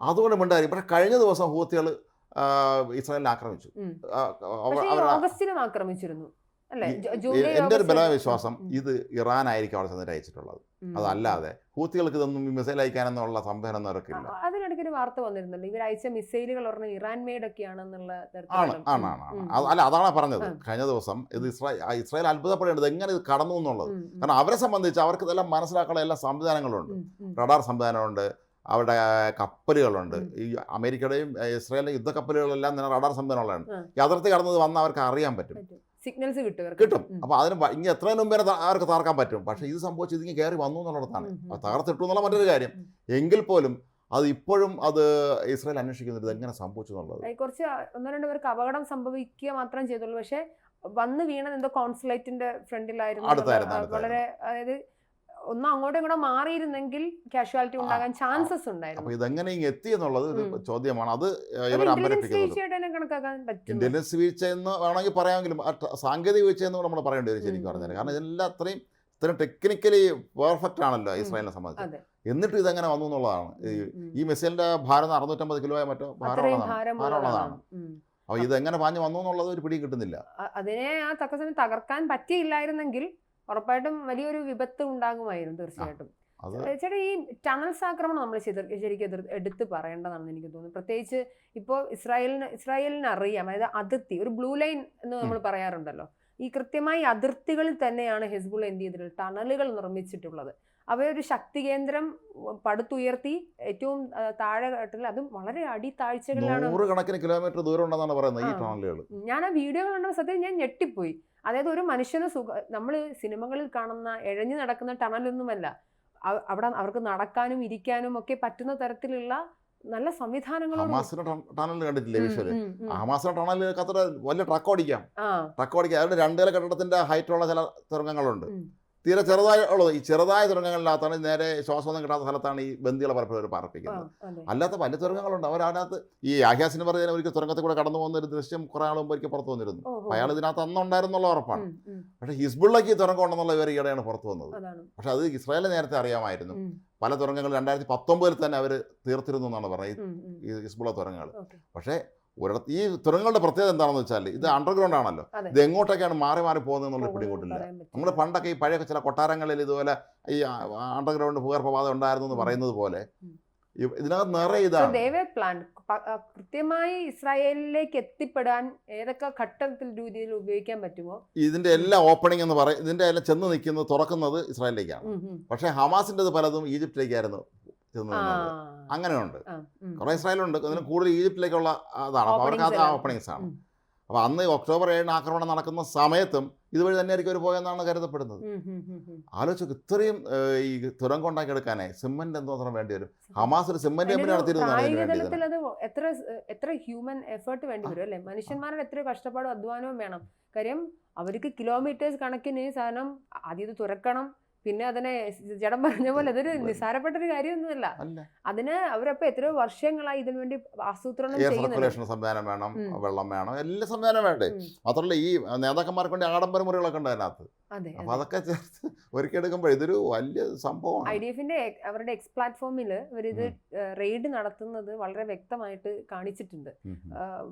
അതുകൊണ്ട് മിണ്ടായിരിക്കും പക്ഷേ കഴിഞ്ഞ ദിവസം ഹൂത്തികൾ ഇസ്രായേലിനെ ആക്രമിച്ചു. ആക്രമിച്ചിരുന്നു. എന്റെ ഒരു ബലവിശ്വാസം ഇത് ഇറാൻ ഇറാനായിരിക്കും അവിടെ ചെന്നിട്ട് അയച്ചിട്ടുള്ളത് അതല്ലാതെ ഹൂത്തികൾക്ക് ഇതൊന്നും മിസൈൽ അയക്കാനെന്നുള്ള സംഭവം ആ, അതിനിടയ്ക്ക് ഒരു വാർത്ത വന്നിരുന്നല്ലോ ഇവർ അയച്ച മിസൈലുകൾ പറഞ്ഞ ഇറാൻ മെയ്ഡ് ഒക്കെയാണെന്നുള്ള ആണ് അല്ല അതാണ് പറഞ്ഞത്. കഴിഞ്ഞ ദിവസം ഇത് ഇസ്രായേൽ ഇസ്രായേൽ അത്ഭുതപ്പെടേണ്ടത് എങ്ങനെ ഇത് കടന്നു എന്നുള്ളത്. കാരണം അവരെ സംബന്ധിച്ച് അവർക്ക് ഇതെല്ലാം മനസ്സിലാക്കാനുള്ള എല്ലാ സംവിധാനങ്ങളുണ്ട്. റഡാർ സംവിധാനമുണ്ട്. അവരുടെ കപ്പലുകളുണ്ട്. ഈ അമേരിക്കയുടെയും കപ്പലുകളെല്ലാം തന്നെ റഡാർ സംവിധാനമുള്ളതാണ്. ഈ അതിർത്തി കടന്നത് വന്ന് അവർക്ക് അറിയാൻ പറ്റും. സിഗ്നൽസ് കിട്ടും കിട്ടും. അപ്പൊ അപ്പോൾ അതിന് ഇനി എത്രയും മുമ്പേ ആർക്ക് അവർക്ക് തകർക്കാൻ പറ്റും? പക്ഷേ ഇത് സംഭവിച്ചത് ഇങ്ങനെ കയറി വന്നു എന്നുള്ളതാണ്. തകർത്തിട്ടു എന്നുള്ള മറ്റൊരു കാര്യം. എങ്കിൽ പോലും അത് ഇപ്പോഴും അത് ഇസ്രായേൽ അന്വേഷിക്കുന്നത് ഇത് എങ്ങനെ സംഭവിച്ചു എന്നുള്ളത്. കുറച്ച് ഒന്നോ രണ്ടോ പേർക്ക് അപകടം സംഭവിക്കുക മാത്രം ചെയ്തുള്ളൂ. പക്ഷെ വന്ന് വീണത് എന്തോ കോൺസുലേറ്റിന്റെ ഫ്രണ്ടിലായിരുന്നു. വളരെ അതായത് ഒന്നും അങ്ങോട്ടും ഇങ്ങോട്ടും മാറിയിരുന്നെങ്കിൽ കാഷ്വാലിറ്റി ഉണ്ടാകാൻ ചാൻസസ് ഉണ്ടായിരുന്നു. ഇതെങ്ങനെ എത്തി എന്നുള്ളത് ഒരു. ചോദ്യമാണ്. അത് ഇവർ അമ്പരപ്പിക്കുന്നത്. ഇന്റലിജൻസ് വീഴ്ച എന്ന് വേണമെങ്കിൽ പറയാമെങ്കിലും സാങ്കേതിക വീഴ്ച എന്ന് നമ്മൾ പറയേണ്ടി വരും ശരിക്കും പറഞ്ഞാൽ കാരണം. ഇതെല്ലാം അത്രയും ഇത്രയും ടെക്നിക്കലി പെർഫെക്റ്റ് ആണല്ലോ. ഇസ്രായേലിനെ സംബന്ധിച്ച്. എന്നിട്ട് ഇതെങ്ങനെ വന്നു എന്നുള്ളതാണ്. ഈ മിസൈലിന്റെ ഭാരം അറുന്നൂറ്റമ്പത് കിലോയോ മറ്റോ ഭാരമുള്ളതാണ്. അപ്പോൾ ഇതെങ്ങനെ പാഞ്ഞു വന്നു എന്നുള്ളത് ഒരു പിടിയും കിട്ടുന്നില്ല. അതിനെ ആ തക്ക സമയം തകർക്കാൻ പറ്റിയില്ലായിരുന്നെങ്കിൽ ഉറപ്പായിട്ടും വലിയൊരു വിപത്ത് ഉണ്ടാകുമായിരുന്നു തീർച്ചയായിട്ടും. ചേട്ടാ ഈ ടണൽസ് ആക്രമണം നമ്മൾ ശരിക്കും എതിർ- എടുത്ത് പറയേണ്ടതാണെന്ന് എനിക്ക് തോന്നുന്നു. പ്രത്യേകിച്ച് ഇപ്പോൾ ഇസ്രായേലിന് ഇസ്രായേലിന് അറിയാം അതായത് അതിർത്തി ഒരു ബ്ലൂ ലൈൻ എന്ന് നമ്മൾ പറയാറുണ്ടല്ലോ. ഈ കൃത്യമായി അതിർത്തികളിൽ തന്നെയാണ് ഹിസ്ബുൾ എന്ത് ചെയ്തിട്ടുള്ളത്? ടണലുകൾ നിർമ്മിച്ചിട്ടുള്ളത്. അവയൊരു ശക്തി കേന്ദ്രം പടുത്തുയർത്തി ഏറ്റവും താഴെ ഘട്ടത്തിൽ അതും വളരെ അടിത്താഴ്ചകളിലാണ് നൂറുകണക്കിന് കിലോമീറ്റർ ദൂരം ഉണ്ടെന്നാണ് പറയുന്നത് ഈ. ടണലുകൾ. ഞാൻ ആ വീഡിയോ കണ്ടപ്പോൾ സത്യം ഞാൻ ഞെട്ടിപ്പോയി. അതായത് ഒരു മനുഷ്യന് സുഖ നമ്മൾ സിനിമകളിൽ കാണുന്ന എഴഞ്ഞു നടക്കുന്ന ടണലൊന്നുമല്ല. അവിടെ അവർക്ക് നടക്കാനും ഇരിക്കാനും ഒക്കെ പറ്റുന്ന തരത്തിലുള്ള നല്ല സംവിധാനങ്ങളോട് ടണൽ കണ്ടിട്ടില്ലേ വിഷ്വൽ. ഹമാസിന്റെ വലിയ ട്രക്ക് ഓടിക്കാം. ട്രക്ക് ഓടിക്കാം അവരുടെ രണ്ട് കെട്ടിടത്തിന്റെ ഹൈറ്റുള്ള ചില തുരങ്കങ്ങളുണ്ട്. തീരെ ചെറുതായ ഉള്ളത്. ഈ ചെറുതായ തുരങ്കങ്ങളിനകത്താണ് നേരെ ശ്വാസമൊന്നും കിട്ടാത്ത സ്ഥലത്താണ് ഈ ബന്ദികളെ പലപ്പോഴും അവർ പാർപ്പിക്കുന്നത്. അല്ലാത്ത വലിയ തുരങ്കങ്ങളുണ്ട്. അവരതിനകത്ത് ഈ ആഹ്യാസിന് പറഞ്ഞാൽ ഒരിക്കൽ തുരങ്കത്തിൽ കൂടെ കടന്നു പോകുന്ന ഒരു ദൃശ്യം കുറെ ആൾ മുമ്പ് ഒരിക്കൽ പുറത്തു വന്നിരുന്നു. അയാൾ ഇതിനകത്ത് അന്നുണ്ടായിരുന്നുള്ള ഉറപ്പാണ്. പക്ഷെ ഹിസ്ബുള്ളക്ക് ഈ തുരങ്കം ഉണ്ടെന്നുള്ള ഇവർ ഈടെയാണ് പുറത്തു വന്നത്. പക്ഷെ അത് ഇസ്രായേലിന് നേരത്തെ അറിയാമായിരുന്നു. പല തുരങ്കങ്ങൾ രണ്ടായിരത്തി പത്തൊമ്പതിൽ തന്നെ അവർ തീർത്തിരുന്നു എന്നാണ് പറയുന്നത്. ഈ ഹിസ്ബുള്ള തുരങ്കങ്ങൾ. പക്ഷേ ഒരിടത്ത് ഈ തുരങ്കങ്ങളുടെ പ്രത്യേകത എന്താണെന്ന് വെച്ചാൽ ഇത് അണ്ടർഗ്രൗണ്ട് ആണല്ലോ. ഇത് എങ്ങോട്ടൊക്കെയാണ് മാറി മാറി പോകുന്നത് എന്നുള്ള പിടികൂട്ടില്ല നമ്മൾ പണ്ടൊക്കെ ഈ പഴയ ചില കൊട്ടാരങ്ങളിൽ ഇതുപോലെ ഈ അണ്ടർഗ്രൗണ്ട് ഭൂഗർഭപാത ഉണ്ടായിരുന്നു എന്ന് പറയുന്നത് പോലെ ഇതിനകത്ത് നിറയെ ഇതാണ്. ദേവേ പ്ലാൻ കൃത്യമായി ഇസ്രായേലിലേക്ക് എത്തിപ്പെടാൻ ഏതൊക്കെ ഘട്ടത്തിൽ രീതിയിൽ ഉപയോഗിക്കാൻ പറ്റുമോ? ഇതിന്റെ എല്ലാ ഓപ്പണിംഗ് എന്ന് പറയും ഇതിന്റെ എല്ലാം ചെന്ന് നിൽക്കുന്നത് തുറക്കുന്നത് ഇസ്രായേലിലേക്കാണ്. പക്ഷേ ഹമാസിന്റെത് പലതും ഈജിപ്തിലേക്കായിരുന്നു. ചെന്ന് നിന്നത് അങ്ങനെയുണ്ട്. കുറേ ഇസ്രായേലുണ്ട് അതിന് കൂടുതൽ ഈജിപ്തിലേക്കുള്ള അതാണ് അപ്പോൾ അവർക്ക് അത് ഓപ്പണിങ്സ് ആണ്. അപ്പോൾ അന്ന് ഒക്ടോബർ ഏഴിന് ആക്രമണം നടക്കുന്ന സമയത്തും ഇതുവഴി തന്നെ ആയിരിക്കും അവർ പോയെന്നാണ് കരുതപ്പെടുന്നത്. ആലോചിച്ച് ഇത്രയും ഈ തുരങ്കം ഉണ്ടാക്കി എടുക്കാനേ സിമെന്റ് എന്തോത്രം വേണ്ടി വരും ഹമാസ് ഒരു സിമെന്റ് കമ്പനി നടത്തിയിരുന്നു നടത്തിയിരുന്നതാണ് മനുഷ്യന്മാരുടെ എത്ര കഷ്ടപ്പാടും അധ്വാനവും വേണം. കാര്യം അവർക്ക് കിലോമീറ്റേഴ്സ് കണക്കിന് സാധനം ആദ്യം തുറക്കണം പിന്നെ അതിനെ ജഡം പറഞ്ഞ പോലെ അതൊരു നിസ്സാരപ്പെട്ട ഒരു കാര്യമൊന്നുമല്ല. അല്ല. അതിന് അവരപ്പോ എത്രയോ വർഷങ്ങളായി ഇതിനു വേണ്ടി ആസൂത്രണം സർക്കുലേഷൻ സംവിധാനം വേണം വെള്ളം വേണം എല്ലാ സംവിധാനം വേണ്ടേ? മാത്രമല്ല ഈ നേതാക്കന്മാർക്ക് വേണ്ടി ആഡംബര മുറികളൊക്കെ ഉണ്ട് അതിനകത്ത്. അപ്പൊ അതൊക്കെ ചേർത്ത് ഒരുക്കിയെടുക്കുമ്പോൾ ഇതൊരു വലിയ ഐ സംഭവമാണ് ഡി എഫിന്റെ അവരുടെ എക്സ് പ്ലാറ്റ്ഫോമിൽ ഇത്. റെയ്ഡ് നടത്തുന്നത് വളരെ വ്യക്തമായിട്ട് കാണിച്ചിട്ടുണ്ട്.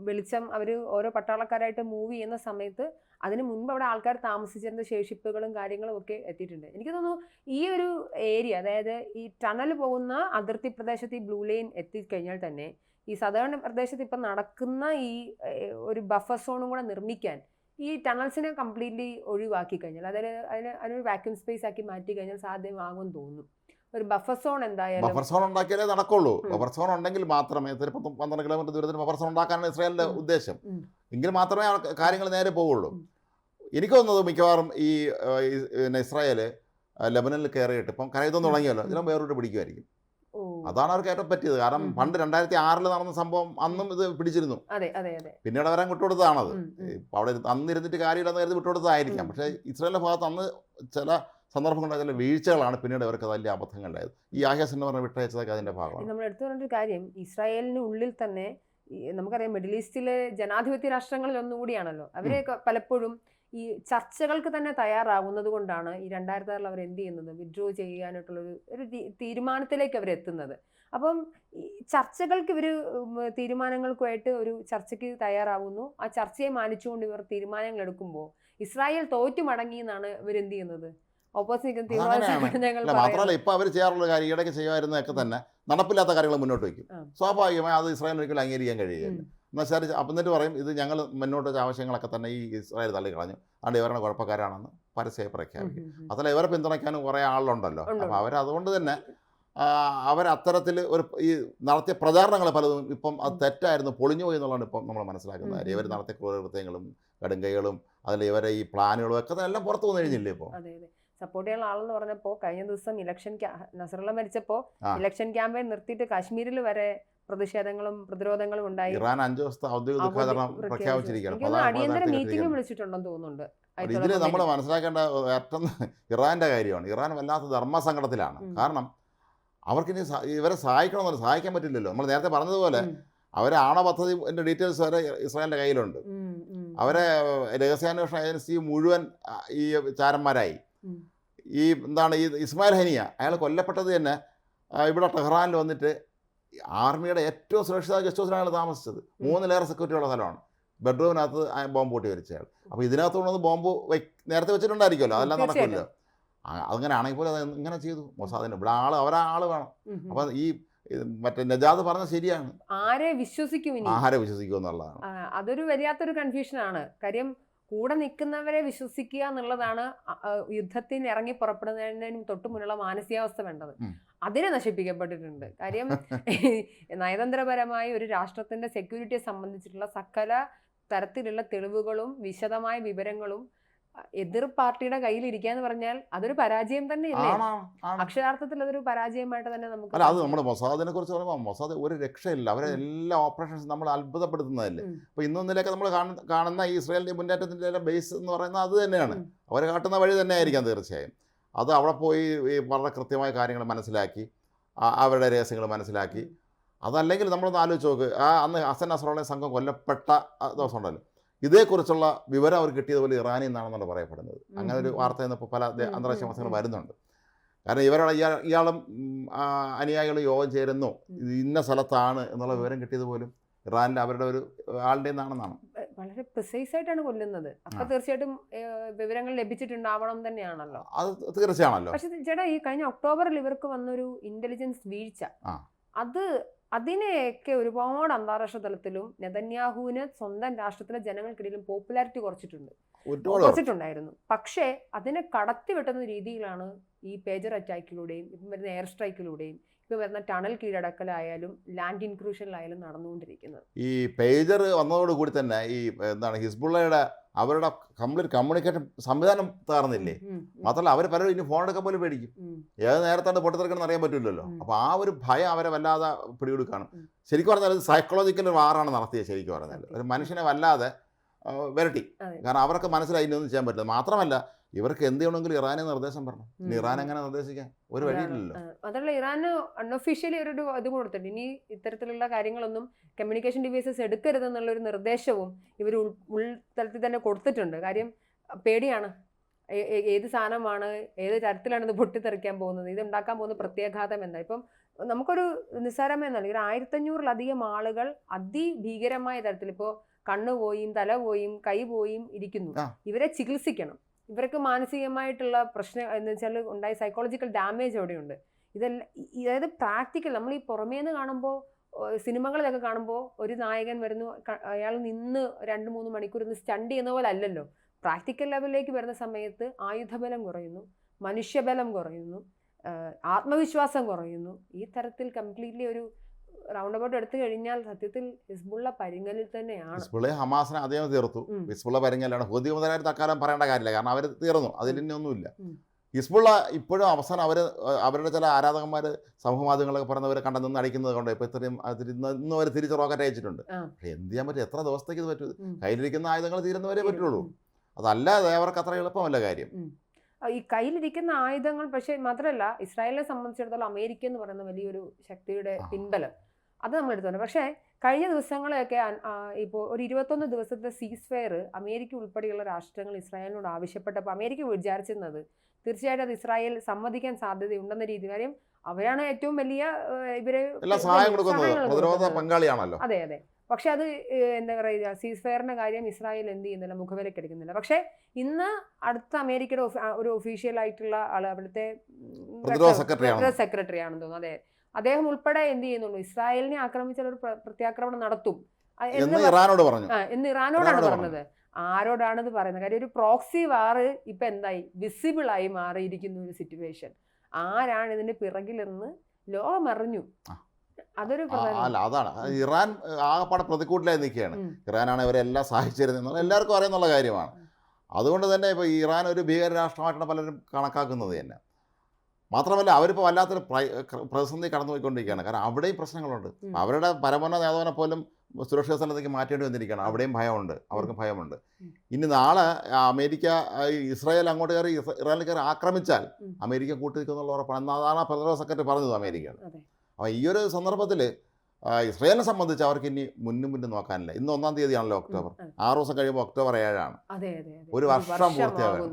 വെളിച്ചം അവർ ഓരോ പട്ടാളക്കാരായിട്ട് മൂവ് ചെയ്യുന്ന സമയത്ത് അതിന് മുൻപ് അവിടെ ആൾക്കാർ താമസിച്ചിരുന്ന ശേഷിപ്പുകളും കാര്യങ്ങളും ഒക്കെ എത്തിയിട്ടുണ്ട്. എനിക്ക് തോന്നുന്നു ഈ ഒരു ഏരിയ അതായത് ഈ ടണൽ പോകുന്ന അതിർത്തി പ്രദേശത്ത് ഈ ബ്ലൂ ലൈൻ എത്തിക്കഴിഞ്ഞാൽ തന്നെ ഈ സദേൺ പ്രദേശത്ത് ഇപ്പം നടക്കുന്ന ഈ ഒരു ബഫർ സോണും കൂടെ നിർമ്മിക്കാൻ ഈ ടണൽസിനെ കംപ്ലീറ്റ്ലി ഒഴിവാക്കി കഴിഞ്ഞാൽ അതായത് അതിന് അതിനൊരു വാക്യൂം സ്പേസ് ആക്കി മാറ്റി കഴിഞ്ഞാൽ സാധ്യമാകുമെന്ന് തോന്നുന്നു. ഒരു ബഫർ സോൺ എന്തായാലും ബഫർ സോൺ ഉണ്ടാക്കിയാലേ നടക്കുള്ളൂ. ബഫർ സോൺ ഉണ്ടെങ്കിൽ മാത്രമേ പത്ത് പന്ത്രണ്ട് കിലോമീറ്റർ ദൂരത്തിന് ബഫർ സോൺ ഉണ്ടാക്കാനാണ് ഇസ്രായേലിന്റെ ഉം. ഉദ്ദേശം. എങ്കിൽ മാത്രമേ കാര്യങ്ങൾ നേരെ പോവുള്ളൂ. എനിക്ക് തോന്നുന്നത് മിക്കവാറും ഈ, പിന്നെ ഇസ്രായേൽ ലെബനനിൽ കയറിയിട്ട് ഇപ്പം കരയുദ്ധം. തുടങ്ങിയല്ലോ. ഇതിലും വേറൊരു പിടിക്കുമായിരിക്കും അതാണ് അവർക്ക് ഏറ്റവും പറ്റിയത്. കാരണം. പണ്ട് രണ്ടായിരത്തി ആറിൽ നടന്ന സംഭവം അന്നും ഇത് പിടിച്ചിരുന്നു. പിന്നീട് അവരാൻ വിട്ടുകൊടുത്തതാണത്. ഇപ്പം അവിടെ അന്ന് ഇരുന്നിട്ട് കാര്യമില്ലെന്ന് കരുതി വിട്ടുകൊടുത്തതായിരിക്കാം. പക്ഷേ ഇസ്രയേലിന്റെ ഭാഗത്ത് അന്ന് ചില സന്ദർഭങ്ങളുണ്ടായ ചില വീഴ്ചകളാണ് പിന്നീട് അവർക്ക് വലിയ അബദ്ധങ്ങളുണ്ടായത്. ഈ ആഹ്യാസ് എന്ന് പറഞ്ഞ വിട്ടയച്ചതൊക്കെ അതിന്റെ ഭാഗമാണ്. നമ്മൾ എടുത്തു പറഞ്ഞൊരു കാര്യം. ഇസ്രായേലിന് ഉള്ളിൽ തന്നെ നമുക്കറിയാം മിഡിൽ ഈസ്റ്റിലെ ജനാധിപത്യ രാഷ്ട്രങ്ങളിൽ ഒന്നുകൂടിയാണല്ലോ. അവരെ പലപ്പോഴും ഈ ചർച്ചകൾക്ക് തന്നെ തയ്യാറാകുന്നത് കൊണ്ടാണ് ഈ രണ്ടായിരത്തി ആറിൽ അവർ എന്ത് ചെയ്യുന്നത്? വിഡ്രോ ചെയ്യാനായിട്ടുള്ളൊരു ഒരു തീരുമാനത്തിലേക്ക് അവർ എത്തുന്നത്. അപ്പം ഈ ചർച്ചകൾക്ക് ഇവർ തീരുമാനങ്ങൾക്കുമായിട്ട് ഒരു ചർച്ചയ്ക്ക് തയ്യാറാവുന്നു. ആ ചർച്ചയെ മാനിച്ചുകൊണ്ട് ഇവർ തീരുമാനങ്ങൾ എടുക്കുമ്പോൾ ഇസ്രായേൽ തോറ്റു മടങ്ങി എന്നാണ് ഇവർ എന്ത് ചെയ്യുന്നത്. മാത്രമല്ല ഇപ്പൊ അവർ ചെയ്യാറുള്ള കാര്യം ഇടയ്ക്ക് ചെയ്യുമായിരുന്നതൊക്കെ തന്നെ നടപ്പില്ലാത്ത കാര്യങ്ങൾ മുന്നോട്ട് വയ്ക്കും. സ്വാഭാവികമായി അത് ഇസ്രായേൽ ഒരിക്കലും അംഗീകരിക്കാൻ കഴിയുകയില്ല. ഉം. എന്നാൽ ശരി അപ്പം എന്നിട്ട് പറയും ഇത് ഞങ്ങൾ മുന്നോട്ട് വെച്ച ആവശ്യങ്ങളൊക്കെ തന്നെ ഈ ഇസ്രായേൽ തള്ളിക്കളഞ്ഞു അതുകൊണ്ട് ഇവരുടെ കുഴപ്പക്കാരാണെന്ന് പരസ്യമായി പ്രഖ്യാപിക്കും. അതല്ല ഇവരെ പിന്തുണയ്ക്കാനും കുറേ ആളുണ്ടല്ലോ. അപ്പോൾ അവർ അതുകൊണ്ട് തന്നെ അവർ അത്തരത്തിൽ ഒരു ഈ നടത്തിയ പ്രചാരണങ്ങൾ പലതും ഇപ്പം അത്. തെറ്റായിരുന്നു പൊളിഞ്ഞു പോയി എന്നുള്ളതാണ് ഇപ്പം നമ്മൾ മനസ്സിലാക്കുന്നത്. കാര്യം ഇവർ. നടത്തിയ ക്രൂരകൃത്യങ്ങളും കടുങ്കൈകളും അതിൽ ഇവരെ ഈ പ്ലാനുകളും ഒക്കെ എല്ലാം പുറത്തു വന്നു കഴിഞ്ഞില്ലേ ഇപ്പോൾ സപ്പോർട്ട് ചെയ്യുന്ന ആളെന്ന് പറഞ്ഞപ്പോൾ കഴിഞ്ഞ ദിവസം ഇലക്ഷൻ നസറുള്ള മരിച്ചപ്പോൾ ഇലക്ഷൻ ക്യാമ്പയിൻ നിർത്തിയിട്ട് കാശ്മീരിൽ വരെ പ്രതിഷേധങ്ങളും പ്രതിരോധങ്ങളും ഉണ്ടായി ഇറാൻ അഞ്ചു ദിവസത്തെ ഔദ്യോഗിക ദുഃഖാചരണം പ്രഖ്യാപിച്ചിരിക്കുകയാണ്. അടിയന്തര മീറ്റിംഗ് വിളിച്ചിട്ടുണ്ടെന്ന് തോന്നുന്നുണ്ട്. ഇതിന് ഇതിൽ നമ്മൾ മനസ്സിലാക്കേണ്ട ഏറ്റവും ഇറാന്റെ കാര്യമാണ്. ഇറാൻ വല്ലാത്ത ധർമ്മസങ്കടത്തിലാണ്. കാരണം അവർക്കിനി ഇനി ഇവരെ സഹായിക്കണമെന്നല്ല സഹായിക്കാൻ പറ്റില്ലല്ലോ. നമ്മൾ നേരത്തെ പറഞ്ഞതുപോലെ അവരെ അവരെ പദ്ധതി എന്റെ ഡീറ്റെയിൽസ് വരെ ഇസ്രായേലിന്റെ കയ്യിലുണ്ട്. അവരെ രഹസ്യാന്വേഷണ ഏജൻസി മുഴുവൻ ഈ ചാരന്മാരായി. ഈ എന്താണ് ഈ ഇസ്മായിൽ ഹനിയ അയാൾ കൊല്ലപ്പെട്ടത് തന്നെ ഇവിടെ ടെഹ്റാനിൽ വന്നിട്ട് ആർമിയുടെ ഏറ്റവും സുരക്ഷിത ഗസ്റ്റ് ഹൗസിലാണ് അയാൾ താമസിച്ചത്. മൂന്നിലേറെ സെക്യൂരിറ്റി ഉള്ള സ്ഥലമാണ്. ബെഡ്റൂമിനകത്ത് ബോംബ് പൊട്ടി വരിച്ച അയാൾ അപ്പോൾ ഇതിനകത്ത് കൊണ്ടുവന്ന് ബോംബ് നേരത്തെ വെച്ചിട്ടുണ്ടായിരിക്കുമല്ലോ അതെല്ലാം. നടക്കില്ല. അങ്ങനെ ആണെങ്കിൽ പോലും അത് ഇങ്ങനെ ചെയ്തു. മൊസാദിന് ഇവിടെ ആൾ അവരാ ആൾ വേണം. അപ്പം ഈ മറ്റേ നജാദ് പറഞ്ഞ ശരിയാണ്. ആരെ വിശ്വസിക്കും ഇനി? വിശ്വസിക്കും വിശ്വസിക്കുക എന്നുള്ളതാണ് അതൊരു വല്ലാത്തൊരു കൺഫ്യൂഷനാണ് കാര്യം കൂടെ നിൽക്കുന്നവരെ വിശ്വസിക്കുക എന്നുള്ളതാണ് യുദ്ധത്തിന് ഇറങ്ങി പുറപ്പെടുന്നതിനും തൊട്ടുമുന്നുള്ള മാനസികാവസ്ഥ വേണ്ടത്. അതിനെ നശിപ്പിക്കപ്പെട്ടിട്ടുണ്ട്. കാര്യം നയതന്ത്രപരമായി ഒരു രാഷ്ട്രത്തിന്റെ സെക്യൂരിറ്റിയെ സംബന്ധിച്ചിട്ടുള്ള സകല തരത്തിലുള്ള തെളിവുകളും വിശദമായ വിവരങ്ങളും എതിർ പാർട്ടിയുടെ കയ്യിൽ എന്ന് പറഞ്ഞാൽ അതൊരു പരാജയം തന്നെ അക്ഷരാർത്ഥത്തിൽ അതൊരു പരാജയമായിട്ട് തന്നെ നമുക്ക് അല്ല അത് നമ്മുടെ മൊസാദിനെ കുറിച്ച് പറയുമ്പോൾ മൊസാദ് ഒരു രക്ഷയില്ല. അവരെ. എല്ലാ ഓപ്പറേഷൻസും നമ്മൾ അത്ഭുതപ്പെടുത്തുന്നതല്ലേ? അപ്പൊ ഇന്നൊന്നിലേക്ക് നമ്മൾ കാണുന്ന ഈ ഇസ്രായേലിന്റെ മുന്നേറ്റത്തിന്റെ ബേസ് എന്ന് പറയുന്നത് അത് തന്നെയാണ്. അവരെ അവർ കാട്ടുന്ന വഴി തന്നെ ആയിരിക്കാം തീർച്ചയായും. അത് അവിടെ പോയി ഈ വളരെ കൃത്യമായ കാര്യങ്ങൾ മനസ്സിലാക്കി അവരുടെ രഹസ്യങ്ങൾ മനസ്സിലാക്കി. അതല്ലെങ്കിൽ നമ്മളൊന്ന് ആലോചിച്ച് നോക്ക് ആ അന്ന് ഹസൻ അസറോളെ സംഘം കൊല്ലപ്പെട്ട ദിവസം ഉണ്ടല്ലോ. ഇതേക്കുറിച്ചുള്ള വിവരം അവർ കിട്ടിയതുപോലെ ഇറാനിൽ നിന്നാണെന്നാണ് പറയപ്പെടുന്നത്. അങ്ങനെ ഒരു. വാർത്ത ഇന്നിപ്പോൾ പല അന്താരാഷ്ട്ര മാസങ്ങൾ വരുന്നുണ്ട്. കാരണം ഇവരുടെ ഇയാൾ ഇയാളും അനുയായികൾ യോഗം ചേരുന്നു. ഇന്ന സ്ഥലത്താണ് എന്നുള്ള വിവരം കിട്ടിയത് പോലും ഇറാനിലെ അവരുടെ ഒരു ആളുടെ നിന്നാണെന്നാണ്. വളരെ പ്രിസൈസ് ആയിട്ടാണ് കൊല്ലുന്നത്. അപ്പൊ. തീർച്ചയായിട്ടും വിവരങ്ങൾ ലഭിച്ചിട്ടുണ്ടാവണം തന്നെയാണല്ലോ. അത് തീർച്ചയാണല്ലോ. പക്ഷെ ചേട്ടാ ഈ കഴിഞ്ഞ ഒക്ടോബറിൽ ഇവർക്ക് വന്നൊരു ഇന്റലിജൻസ് വീഴ്ച. അത് അതിനെയൊക്കെ ഒരുപാട് അന്താരാഷ്ട്ര തലത്തിലും നെതന്യാഹുവിന് സ്വന്തം രാഷ്ട്രത്തിലെ ജനങ്ങൾക്കിടയിലും പോപ്പുലാരിറ്റി കുറച്ചിട്ടുണ്ട്. കുറച്ചിട്ടുണ്ടായിരുന്നു. പക്ഷേ അതിനെ കടത്തി വെട്ടുന്ന രീതിയിലാണ് ഈ പേജർ അറ്റാക്കിലൂടെയും ഇപ്പം വരുന്ന എയർ സ്ട്രൈക്കിലൂടെയും ഇപ്പം വരുന്ന ടണൽ കീഴടക്കലായാലും ലാൻഡ് ഇൻക്രൂഷനിലായാലും നടന്നുകൊണ്ടിരിക്കുന്നത്. ഈ പേജർ വന്നതോടുകൂടി തന്നെ ഈ എന്താണ് ഹിസ്ബുള്ളയുടെ അവരുടെ കംപ്ലീറ്റ് കമ്മ്യൂണിക്കേഷൻ സംവിധാനം തകർന്നില്ലേ? മാത്രമല്ല അവർ പലരും ഇനി ഫോൺ എടുക്കാൻ പോലും പേടിക്കും. ഏത് നേരത്താണ് പൊട്ടിത്തെറിക്കണം അറിയാൻ പറ്റില്ലല്ലോ. അപ്പൊ അപ്പോൾ ആ ഒരു ഭയം അവരെ വല്ലാതെ പിടികൊടുക്കുകയാണ്. ശരിക്കും പറഞ്ഞാൽ സൈക്കോളജിക്കൽ സൈക്കോളജിക്കൽ വാറാണ് നടത്തിയത് ശരിക്കും പറഞ്ഞാൽ. ഒരു മനുഷ്യനെ വല്ലാതെ വരട്ടി. കാരണം അവർക്ക് മനസ്സിലായി ഇനിയൊന്നും ചെയ്യാൻ പറ്റില്ല. മാത്രമല്ല ഇവർക്ക് എന്ത് ചെയ്യണമെങ്കിലും ഇറാനെ നിർദ്ദേശം പറഞ്ഞു. ഇനി ഇറാൻ എങ്ങനെ നിർദ്ദേശിക്കാൻ ഒരു വഴിയില്ലല്ലോ. അതല്ല ഇറാന് അൺഒഫീഷ്യലി ഒരു ഇത് കൊടുത്തിട്ടുണ്ട്. ഇനി ഇത്തരത്തിലുള്ള കാര്യങ്ങളൊന്നും കമ്മ്യൂണിക്കേഷൻ ഡിവൈസസ് എടുക്കരുതെന്നുള്ളൊരു നിർദ്ദേശവും ഇവർ ഉൾ തന്നെ കൊടുത്തിട്ടുണ്ട്. കാര്യം പേടിയാണ്. ഏത് സാധനമാണ് ഏത് തരത്തിലാണ് ഇത് പൊട്ടിത്തെറിക്കാൻ പോകുന്നത് ഇത് ഉണ്ടാക്കാൻ പോകുന്ന പ്രത്യാഘാതം എന്താ? ഇപ്പം നമുക്കൊരു നിസ്സാരമെന്നല്ല ഒരു ആയിരത്തഞ്ഞൂറിലധികം ആളുകൾ അതിഭീകരമായ തരത്തിൽ ഇപ്പോൾ കണ്ണ് പോയും തല പോയും കൈ പോയും ഇരിക്കുന്നു ഇവരെ ചികിത്സിക്കണം. ഇവർക്ക് മാനസികമായിട്ടുള്ള പ്രശ്നം എന്ന് വെച്ചാൽ ഉണ്ടായ സൈക്കോളജിക്കൽ ഡാമേജ് അവിടെയുണ്ട്. ഇതെല്ലാം അതായത് പ്രാക്ടിക്കൽ നമ്മൾ ഈ പുറമേ നിന്ന് കാണുമ്പോൾ സിനിമകളിലൊക്കെ കാണുമ്പോൾ ഒരു നായകൻ വരുന്നു അയാൾ നിന്ന് രണ്ട് മൂന്ന് മണിക്കൂർ നിന്ന് സ്റ്റണ്ട് ചെയ്യുന്ന പോലെ അല്ലല്ലോ. പ്രാക്ടിക്കൽ ലെവലിലേക്ക് വരുന്ന സമയത്ത് ആയുധബലം കുറയുന്നു മനുഷ്യബലം കുറയുന്നു ആത്മവിശ്വാസം കുറയുന്നു. ഈ തരത്തിൽ കംപ്ലീറ്റ്ലി ഒരു റൗണ്ട് അബൌട്ട് എടുത്തു കഴിഞ്ഞാൽ സത്യത്തിൽ ഹിസ്ബുള്ള പരിങ്ങലിൽ തന്നെയാണ്. ഹിസ്ബുള്ള ഹമാസിനെ അദ്ദേഹം തീർത്തു. ഹിസ്ബുള്ള പരിങ്ങലാണ്. ഹോദി മുതലായിട്ട് തക്കാലം പറയേണ്ട കാര്യമില്ല. കാരണം അവർ തീർന്നു. അതിൽ തന്നെ ഒന്നുമില്ല. ഹിസ്ബുള്ള ഇപ്പോഴും അവസാനം അവർ അവരുടെ ചില ആരാധകന്മാർ സമൂഹ മാധ്യമങ്ങളൊക്കെ പറഞ്ഞവരെ കണ്ടെന്ന് അടിക്കുന്നത് കൊണ്ട്? ഇപ്പോൾ ഇത്രയും ഇന്ന് അവർ തിരിച്ച് റോക്കറ്റ് അയച്ചിട്ടുണ്ട്. പക്ഷേ എന്ത് ചെയ്യാൻ പറ്റും? എത്ര ദിവസത്തേക്ക് ഇത് പറ്റും. കയ്യിലിരിക്കുന്ന ആയുധങ്ങൾ തീരുന്നവരെ പറ്റുള്ളൂ. അതല്ലാതെ അവർക്ക് അത്ര എളുപ്പമല്ല കാര്യം. ഈ കയ്യിലിരിക്കുന്ന ആയുധങ്ങൾ പക്ഷേ മാത്രമല്ല ഇസ്രായേലിനെ സംബന്ധിച്ചിടത്തോളം അമേരിക്ക എന്ന് പറയുന്ന വലിയൊരു ശക്തിയുടെ പിൻബലം. അത് നമ്മൾ എടുത്തുണ്ട് പക്ഷേ കഴിഞ്ഞ ദിവസങ്ങളെയൊക്കെ ഇപ്പോൾ ഒരു ഇരുപത്തൊന്ന് ദിവസത്തെ സീസ് ഫെയർ അമേരിക്ക ഉൾപ്പെടെയുള്ള രാഷ്ട്രങ്ങൾ ഇസ്രായേലിനോട് ആവശ്യപ്പെട്ടപ്പോൾ അമേരിക്ക വിചാരിച്ചിരുന്നത് തീർച്ചയായിട്ടും അത് ഇസ്രായേൽ സമ്മതിക്കാൻ സാധ്യതയുണ്ടെന്ന രീതി കാര്യം അവരാണ് ഏറ്റവും വലിയ ഇവർ സഹായം കൊടുക്കുന്നത് പങ്കാളിയാണല്ലോ. അതെ അതെ. പക്ഷെ അത് എന്താ പറയുക സീസ് ഫെയറിന്റെ കാര്യം ഇസ്രായേൽ എന്ത് ചെയ്യുന്നില്ല മുഖവിലക്ക് എടുക്കുന്നില്ല. പക്ഷേ ഇന്ന് അടുത്ത അമേരിക്കയുടെ ഒരു ഒഫീഷ്യൽ ആയിട്ടുള്ള ആൾ അവിടുത്തെ സെക്രട്ടറി ആണെന്ന് തോന്നുന്നു. അതെ. അദ്ദേഹം ഉൾപ്പെടെ എന്ത് ചെയ്യുന്നുള്ളൂ ഇസ്രായേലിനെ ആക്രമിച്ച ഒരു പ്രത്യാക്രമണം നടത്തും. എന്ന് ഇറാനോട് പറഞ്ഞു. എന്ന് ഇറാനോടാണ് പറഞ്ഞത്. ആരോടാണിത് പറയുന്നത്? കാര്യം ഒരു പ്രോക്സി വാർ ഇപ്പൊ എന്തായി? വിസിബിൾ ആയി മാറിയിരിക്കുന്ന ഒരു സിറ്റുവേഷൻ ആരാണ് ഇതിന്റെ പിറകിലെന്ന് ലോകമറിഞ്ഞു. അതൊരു അല്ല അതാണ്. ഇറാൻ ആകപ്പാടെ പ്രതിക്കൂട്ടിലായി നിൽക്കുകയാണ്. ഇറാനാണ് ഇറാനാണ് ഇവരെല്ലാം സഹായിച്ചിരുന്നത് എല്ലാവർക്കും അറിയുന്നുള്ള കാര്യമാണ്. അതുകൊണ്ട് തന്നെ ഇപ്പോൾ ഇറാൻ ഒരു ഭീകര രാഷ്ട്രമായിട്ടാണ് പലരും കണക്കാക്കുന്നത് തന്നെ. മാത്രമല്ല അവരിപ്പോൾ വല്ലാത്തൊരു പ്രൈ- പ്രതിസന്ധി കടന്നുപോയിക്കൊണ്ടിരിക്കുകയാണ്. കാരണം അവിടെയും പ്രശ്നങ്ങളുണ്ട്. അവരുടെ പരമോന്നത നേതാവിനെ പോലും സുരക്ഷാ സ്ഥലത്തേക്ക് മാറ്റേണ്ടി വന്നിരിക്കുകയാണ്. അവിടെയും ഭയമുണ്ട്. അവർക്കും ഭയമുണ്ട്. ഇനി നാളെ അമേരിക്ക ഇസ്രായേൽ അങ്ങോട്ട് കയറി ഇറാനിൽ കയറി ആക്രമിച്ചാൽ. അമേരിക്ക കൂട്ടിരിക്കുന്നുള്ള ഉറപ്പാണ്. അതാണ് പ്രതിരോധ സെക്രട്ടറി പറഞ്ഞത് അമേരിക്ക അപ്പോൾ ഈ ഒരു സന്ദർഭത്തിൽ ഇസ്രയേലിനെ സംബന്ധിച്ച് അവർക്ക് ഇനി മുന്നും മുന്നും നോക്കാനില്ല. ഇന്ന് ഒന്നാം തീയതിയാണല്ലോ ഒക്ടോബർ. ആറ് ദിവസം കഴിയുമ്പോൾ ഒക്ടോബർ ഏഴാണ്. ഒരു വർഷം.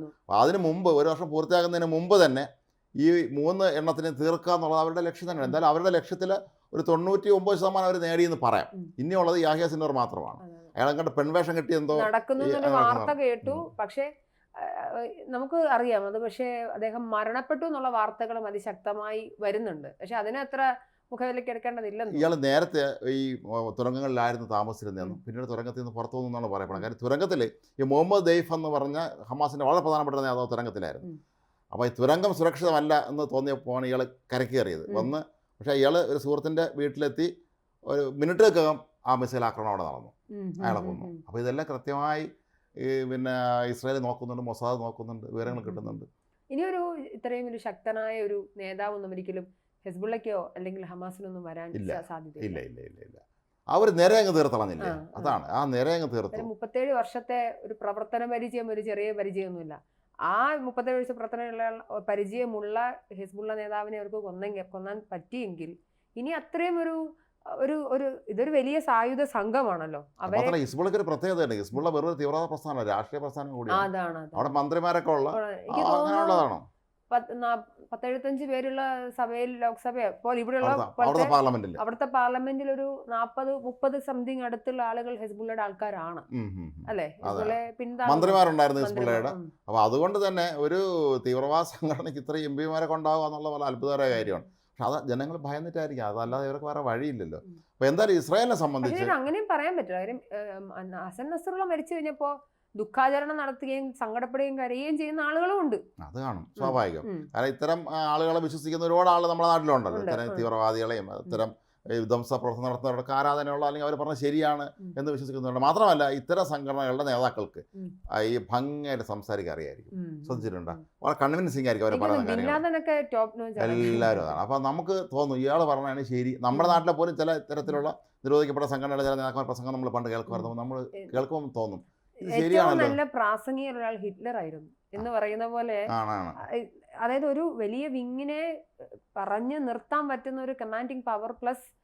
അപ്പോൾ അതിന് മുമ്പ് ഒരു വർഷം പൂർത്തിയാകുന്നതിന് മുമ്പ് തന്നെ ഈ മൂന്ന് എണ്ണത്തിന് തീർക്കുക എന്നുള്ളത് അവരുടെ ലക്ഷ്യം തന്നെയാണ്. എന്തായാലും അവരുടെ ലക്ഷ്യത്തിൽ ഒരു തൊണ്ണൂറ്റി ഒമ്പത് ശതമാനം അവർ നേടിയെന്ന് പറയാം. ഇനിയുള്ളത് യാഹിയ സിന്നോർ മാത്രമാണ്. അയാളെ കണ്ട് പെൺവേഷം കിട്ടിയെന്തോ നടക്കുന്നു വാർത്ത കേട്ടു. പക്ഷേ നമുക്ക് അറിയാം. അത് പക്ഷേ അദ്ദേഹം മരണപ്പെട്ടു എന്നുള്ള വാർത്തകളും അതിശക്തമായി വരുന്നുണ്ട്. പക്ഷെ അതിനെ അത്ര മുഖവിലേക്ക് എടുക്കേണ്ടതില്ല ഇയാൾ നേരത്തെ ഈ തുരങ്കങ്ങളിലായിരുന്നു താമസിച്ചിരുന്നതെന്നും പിന്നീട് തുരങ്കത്തിൽ നിന്ന് പുറത്തു വന്നു എന്നാണ് പറയപ്പെടുന്നത്. കാര്യം തുരങ്കത്തിൽ ഈ മുഹമ്മദ് ദൈഫ് എന്ന് പറഞ്ഞ ഹമാസിന്റെ വളരെ പ്രധാനപ്പെട്ട നേതാവ് തുരങ്കത്തിലായിരുന്നു. അപ്പോൾ ഈ തുരങ്കം സുരക്ഷിതമല്ല എന്ന് തോന്നിയപ്പോഴാണ് ഇയാൾ കരക്ക് കയറിയത്. വന്ന് പക്ഷേ ഇയാൾ ഒരു സുഹൃത്തിന്റെ വീട്ടിലെത്തി ഒരു മിനിറ്റുകൾക്കകം ആ മിസൈൽ ആക്രമണം അവിടെ നടന്നു. അയാളെ കൊന്നു. അപ്പോൾ ഇതെല്ലാം കൃത്യമായി ഈ പിന്നെ ഇസ്രായേൽ നോക്കുന്നുണ്ട് മൊസാദ് നോക്കുന്നുണ്ട് വിവരങ്ങൾ. കിട്ടുന്നുണ്ട്. ഇനിയൊരു ഇത്രയും ഒരു ശക്തനായ ഒരു നേതാവൊന്നും ഒരിക്കലും ഹെസ്ബുള്ളയ്ക്കോ അല്ലെങ്കിൽ ഹമാസിനൊന്നും വരാൻ ഇല്ല. സാ- ഇല്ല ഇല്ല ഇല്ല ഇല്ല. ആ ഒരു നിര അങ്ങ് തീർത്തളഞ്ഞില്ലേ. അതാണ്. ആ നിര അങ്ങ് തീർത്തു. മുപ്പത്തേഴ് വർഷത്തെ ഒരു പ്രവർത്തന പരിചയം ഒരു ചെറിയ പരിചയമൊന്നുമില്ല. ആ മുപ്പത്തേഴ് വയസ്സ് പ്രവർത്തനമുള്ള പരിചയമുള്ള ഹിസ്ബുള്ള നേതാവിനെ അവർക്ക് കൊന്നെങ്കിൽ കൊന്നാൻ പറ്റിയെങ്കിൽ ഇനി അത്രയും ഒരു ഒരു ഒരു ഇതൊരു വലിയ സായുധ സംഘമാണല്ലോ. അവരെ ഹിസ്ബുള്ളക്ക് ഒരു പ്രത്യേകതയുണ്ട്. ഹിസ്ബുള്ള വെറുതെ തീവ്രവാദ പ്രസ്ഥാനമല്ല രാഷ്ട്രീയ പ്രസ്ഥാനം കൂടിയാണ്. അവിടെ മന്ത്രിമാരൊക്കെ ഉള്ള അങ്ങനെയുള്ളതാണോ? പത്തെഴുപത്തഞ്ച് പേരുള്ള സഭയിൽ ലോക്സഭ ഇപ്പോൾ ഇവിടെയുള്ള അവിടുത്തെ പാർലമെന്റിൽ ഒരു നാൽപ്പത് മുപ്പത് സംതിങ് അടുത്തുള്ള ആളുകൾ ഹെസ്ബുള്ളയുടെ ആൾക്കാരാണ്. അല്ലെ? ഹെസ്ബുള്ളെ മന്ത്രിമാരുണ്ടായിരുന്നു ഹെസ്ബുള്ളയുടെ. അപ്പൊ അതുകൊണ്ട് തന്നെ ഒരു തീവ്രവാദ സംഘടനയ്ക്ക് ഇത്രയും എം പിമാരെ കൊണ്ടാവുക എന്നുള്ള വളരെ അത്ഭുതകരമായ കാര്യമാണ്. പക്ഷെ അത് ജനങ്ങൾ ഭയന്നിട്ടായിരിക്കും. അതല്ലാതെ ഇവർക്ക് വേറെ വഴിയില്ലല്ലോ. അപ്പൊ എന്തായാലും ഇസ്രായേലിനെ സംബന്ധിച്ച് അങ്ങനെയും പറയാൻ പറ്റില്ല. കാര്യം ഹസൻ നസറുള്ള മരിച്ചു കഴിഞ്ഞപ്പോ ദുഃഖാചരണം നടത്തുകയും സങ്കടപ്പെടുകയും കരയുകയും ചെയ്യുന്ന ആളുകളും ഉണ്ട്. അത് കാണും. സ്വാഭാവികം. കാരണം ഇത്തരം ആളുകളെ വിശ്വസിക്കുന്ന ഒരുപാട് ആൾ നമ്മുടെ നാട്ടിലുണ്ടല്ലോ. ഇത്തരം. തീവ്രവാദികളെയും ഇത്തരം വിധ്വംസ പ്രവർത്തനം നടത്തുന്നവർക്ക് ആരാധനയുള്ള അല്ലെങ്കിൽ അവർ പറഞ്ഞ ശരിയാണ് എന്ന് വിശ്വസിക്കുന്നുണ്ട്. മാത്രമല്ല ഇത്തരം സംഘടനകളുടെ നേതാക്കൾക്ക് ഈ ഭംഗിയായിട്ട് സംസാരിക്കാൻ അറിയായിരിക്കും. ശ്രദ്ധിച്ചിട്ടുണ്ടോ? വളരെ കൺവിൻസിങ് ആയിരിക്കും അവർ പറയുന്ന എല്ലാവരും അതാണ്. അപ്പോൾ നമുക്ക് തോന്നും ഇയാൾ പറഞ്ഞാണ് ശരി. നമ്മുടെ നാട്ടിലെ പോലും ചില ഇത്തരത്തിലുള്ള നിരോധിക്കപ്പെട്ട സംഘടനകളുടെ ചില നേതാക്കന്മാർ പ്രസംഗം നമ്മൾ പണ്ട് കേൾക്കുമായിരുന്നു. നമ്മൾ കേൾക്കുമ്പോൾ തോന്നും. ഇത് ഏറ്റവും നല്ല പ്രാസംഗിക ഒരാൾ ഹിറ്റ്ലർ ആയിരുന്നു. എന്ന് പറയുന്ന പോലെ അതായത് ഒരു വലിയ വിങ്ങിനെ പറഞ്ഞു നിർത്താൻ പറ്റുന്ന ഒരു കമാൻഡിങ് പവർ പ്ലസ്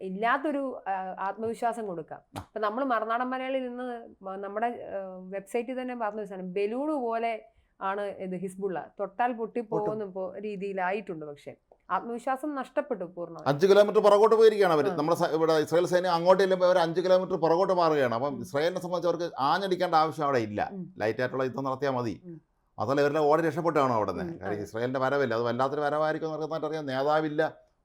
ഇല്ലാത്തൊരു ആത്മവിശ്വാസം കൊടുക്കാം. ഇപ്പൊ നമ്മൾ മറുനാടൻ മലയാളി നിന്ന് നമ്മുടെ വെബ്സൈറ്റിൽ തന്നെ പറഞ്ഞ സാധനം ബലൂണ് പോലെ ആണ് ഇത് ഹിസ്ബുള്ള. തൊട്ടാൽ പൊട്ടി. പോകുന്ന പോ- രീതിയിലായിട്ടുണ്ട് പക്ഷെ. ആത്മവിശ്വാസം നഷ്ടപ്പെട്ടു പൂർണ അഞ്ച് കിലോമീറ്റർ പുറകോട്ട് പോയിരിക്കുകയാണ് അവർ. നമ്മുടെ ഇവിടെ ഇസ്രായേൽ സൈന്യം അങ്ങോട്ട് ചെല്ലുമ്പോൾ അവർ അഞ്ച് കിലോമീറ്റർ പുറകോട്ട് മാറുകയാണ്. അപ്പം. ഇസ്രായേലിനെ സംബന്ധിച്ച് അവർക്ക് ആഞ്ഞടിക്കേണ്ട ആവശ്യം അവിടെ ഇല്ല. ലൈറ്റായിട്ടുള്ള ലൈറ്റ് ആയിട്ടുള്ള യുദ്ധം നടത്തിയാൽ മതി. അതല്ല ഇവരുടെ ഓടി രക്ഷപ്പെട്ടാണ് അവിടെ നിന്ന്? കാര്യം. ഇസ്രായേലിന്റെ വരവില്ല. അത് വല്ലാത്തൊരു വരവായിരിക്കും എന്ന് നന്നായിട്ട് അറിയാം നേതാവില്ല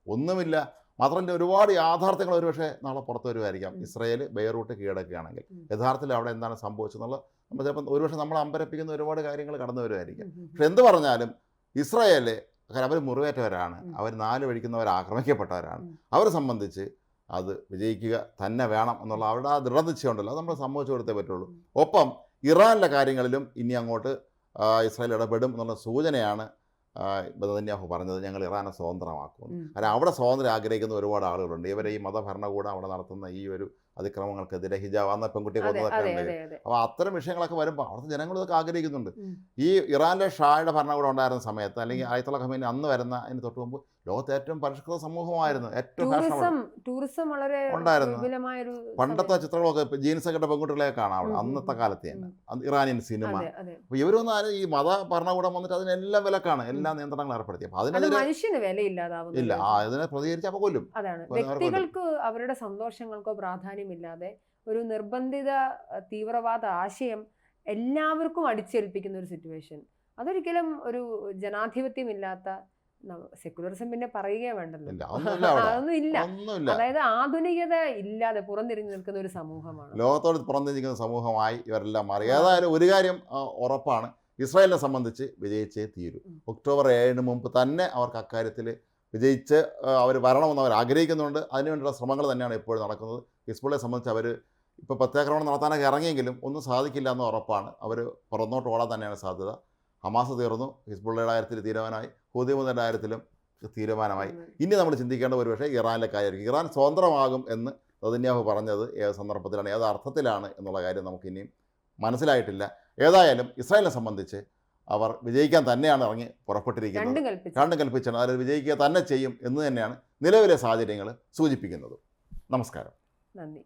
ഒന്നുമില്ല. മാത്രമല്ല ഒരുപാട് യാഥാർത്ഥ്യങ്ങൾ ഒരുപക്ഷെ നാളെ പുറത്തു വരുമായിരിക്കാം. ഇസ്രയേൽ ബെയറൂട്ട് കീഴടക്കുകയാണെങ്കിൽ. യഥാർത്ഥത്തിൽ അവിടെ എന്താണ് സംഭവിച്ചെന്നുള്ളത് നമ്മൾ ചിലപ്പോൾ ഒരുപക്ഷെ നമ്മൾ അമ്പരപ്പിക്കുന്ന ഒരുപാട് കാര്യങ്ങൾ കടന്നു വരുമായിരിക്കും. പക്ഷെ എന്ത് പറഞ്ഞാലും ഇസ്രായേൽ കാരണം അവർ മുറിവേറ്റവരാണ്. അവർ നാല് വഴിക്കുന്നവർ ആക്രമിക്കപ്പെട്ടവരാണ്. അവരെ സംബന്ധിച്ച് അത് വിജയിക്കുക തന്നെ വേണം എന്നുള്ള അവരുടെ ആ ദൃഢനിശ്ചയമുണ്ടല്ലോ. അത് നമ്മൾ സമ്മതിച്ചു കൊടുത്തേ പറ്റുള്ളൂ. ഒപ്പം ഇറാനിലെ കാര്യങ്ങളിലും ഇനി അങ്ങോട്ട് ഇസ്രായേൽ ഇടപെടും എന്നുള്ള സൂചനയാണ് ബദന്യാഹു പറഞ്ഞത്. ഞങ്ങൾ ഇറാനെ സ്വതന്ത്രമാക്കും. കാരണം അവിടെ സ്വാതന്ത്ര്യം ആഗ്രഹിക്കുന്ന ഒരുപാട് ആളുകളുണ്ട്. ഇവരെ ഈ മതഭരണകൂടം അവിടെ നടത്തുന്ന ഈ ഒരു അതിക്രമങ്ങൾക്കെതിരെ ഹിജാബ് അന്ന പെൺകുട്ടിയെ കൊന്നതൊക്കെ അപ്പോൾ അത്തരം വിഷയങ്ങളൊക്കെ വരുമ്പോൾ അവിടുത്തെ ജനങ്ങൾ ഇതൊക്കെ ആഗ്രഹിക്കുന്നുണ്ട് ഈ ഇറാനിലെ ഷായുടെ ഭരണകൂടം ഉണ്ടായിരുന്ന സമയത്ത് അല്ലെങ്കിൽ ആയത്തുള്ള ഖമീൻ അന്ന് വരുന്ന അതിന് തൊട്ട് മുമ്പ് ലോകത്തെ ഏറ്റവും പരിഷ്കൃത സമൂഹമായിരുന്നു. ഏറ്റവും ടൂറിസം വളരെ ഉണ്ടായിരുന്നു. പണ്ടത്തെ ചിത്രങ്ങളൊക്കെ ഇപ്പൊ ജീൻസ് ഒക്കെ ഇട്ട പെൺകുട്ടികളെ കാണാം അവിടെ അന്നത്തെ കാലത്ത് തന്നെ. Iranian cinema. അപ്പോൾ ഇവരൊന്നും ആരും ഈ മത ഭരണകൂടം വന്നിട്ട് അതിനെല്ലാം വിലക്കാണ്. എല്ലാ നിയന്ത്രണങ്ങൾ ഏർപ്പെടുത്തി. അപ്പോൾ അതിനെ അതിനെതിരെ മനുഷ്യന് വിലയില്ലാതാവുന്നു ഇല്ല. അതിനെ പ്രതികരിച്ച് അപ്പോൾ കൊല്ലും. വ്യക്തികൾക്ക് അവരുടെ സന്തോഷങ്ങൾക്കോ പ്രാധാന്യമില്ലാതെ ഒരു നിർബന്ധിത തീവ്രവാദ ആശയം എല്ലാവർക്കും അടിച്ചേൽപ്പിക്കുന്ന ഒരു സിറ്റുവേഷൻ അതൊരിക്കലും ഒരു ജനാധിപത്യമില്ലാത്ത സെക്യുലറിസം പിന്നെ പറയുകയേ വേണ്ടല്ലോ. അതൊന്നും ഇല്ല അതായത് ആധുനികത ഇല്ലാതെ പുറംതിരിഞ്ഞു നിൽക്കുന്ന ഒരു സമൂഹമാണ്. ലോകത്തോട് പുറംതിരിക്കുന്ന സമൂഹമായി ഇവരെല്ലാം മാറി. ഏതായാലും ഒരു കാര്യം ഉറപ്പാണ്. ഇസ്രായേലിനെ സംബന്ധിച്ച് വിജയിച്ചേ തീരൂ. ഒക്ടോബർ ഏഴിന് മുമ്പ് തന്നെ അവർക്ക് അക്കാര്യത്തിൽ വിജയിച്ച് അവർ വരണമെന്ന് അവർ ആഗ്രഹിക്കുന്നുണ്ട് അതിനുവേണ്ടിയുള്ള ശ്രമങ്ങൾ തന്നെയാണ് ഇപ്പോഴും നടക്കുന്നത്. ഹിസ്ബുള്ളയെ സംബന്ധിച്ച് അവർ ഇപ്പോൾ പ്രത്യാക്രമണം നടത്താനൊക്കെ ഇറങ്ങിയെങ്കിലും ഒന്നും സാധിക്കില്ല എന്ന് ഉറപ്പാണ്. അവർ പുറന്നോട്ട് ഓടാൻ തന്നെയാണ് സാധ്യത. ഹമാസ് തീർന്നു. ഹിസ്ബുള്ളയുടെ കാര്യത്തിൽ തീരുമാനമായി. ഹൂദിമുദയുടെ കാര്യത്തിലും തീരുമാനമായി. ഇനി നമ്മൾ ചിന്തിക്കേണ്ട ഒരു പക്ഷേ ഇറാനിലെ കാര്യമായിരിക്കും. ഇറാൻ സ്വതന്ത്രമാകും എന്ന് നദന്യാഹു പറഞ്ഞത് ഏത് സന്ദർഭത്തിലാണ് ഏത് അർത്ഥത്തിലാണ് എന്നുള്ള കാര്യം നമുക്ക് ഇനിയും മനസ്സിലായിട്ടില്ല. ഏതായാലും ഇസ്രായേലിനെ സംബന്ധിച്ച് അവർ വിജയിക്കാൻ തന്നെയാണ് ഇറങ്ങി പുറപ്പെട്ടിരിക്കുന്നത്. രണ്ടും കൽപ്പിച്ചു. രണ്ടും കൽപ്പിച്ചാണ്. അതിൽ വിജയിക്കുക തന്നെ ചെയ്യും എന്ന് തന്നെയാണ് നിലവിലെ സാഹചര്യങ്ങൾ സൂചിപ്പിക്കുന്നത്. നമസ്കാരം. 那你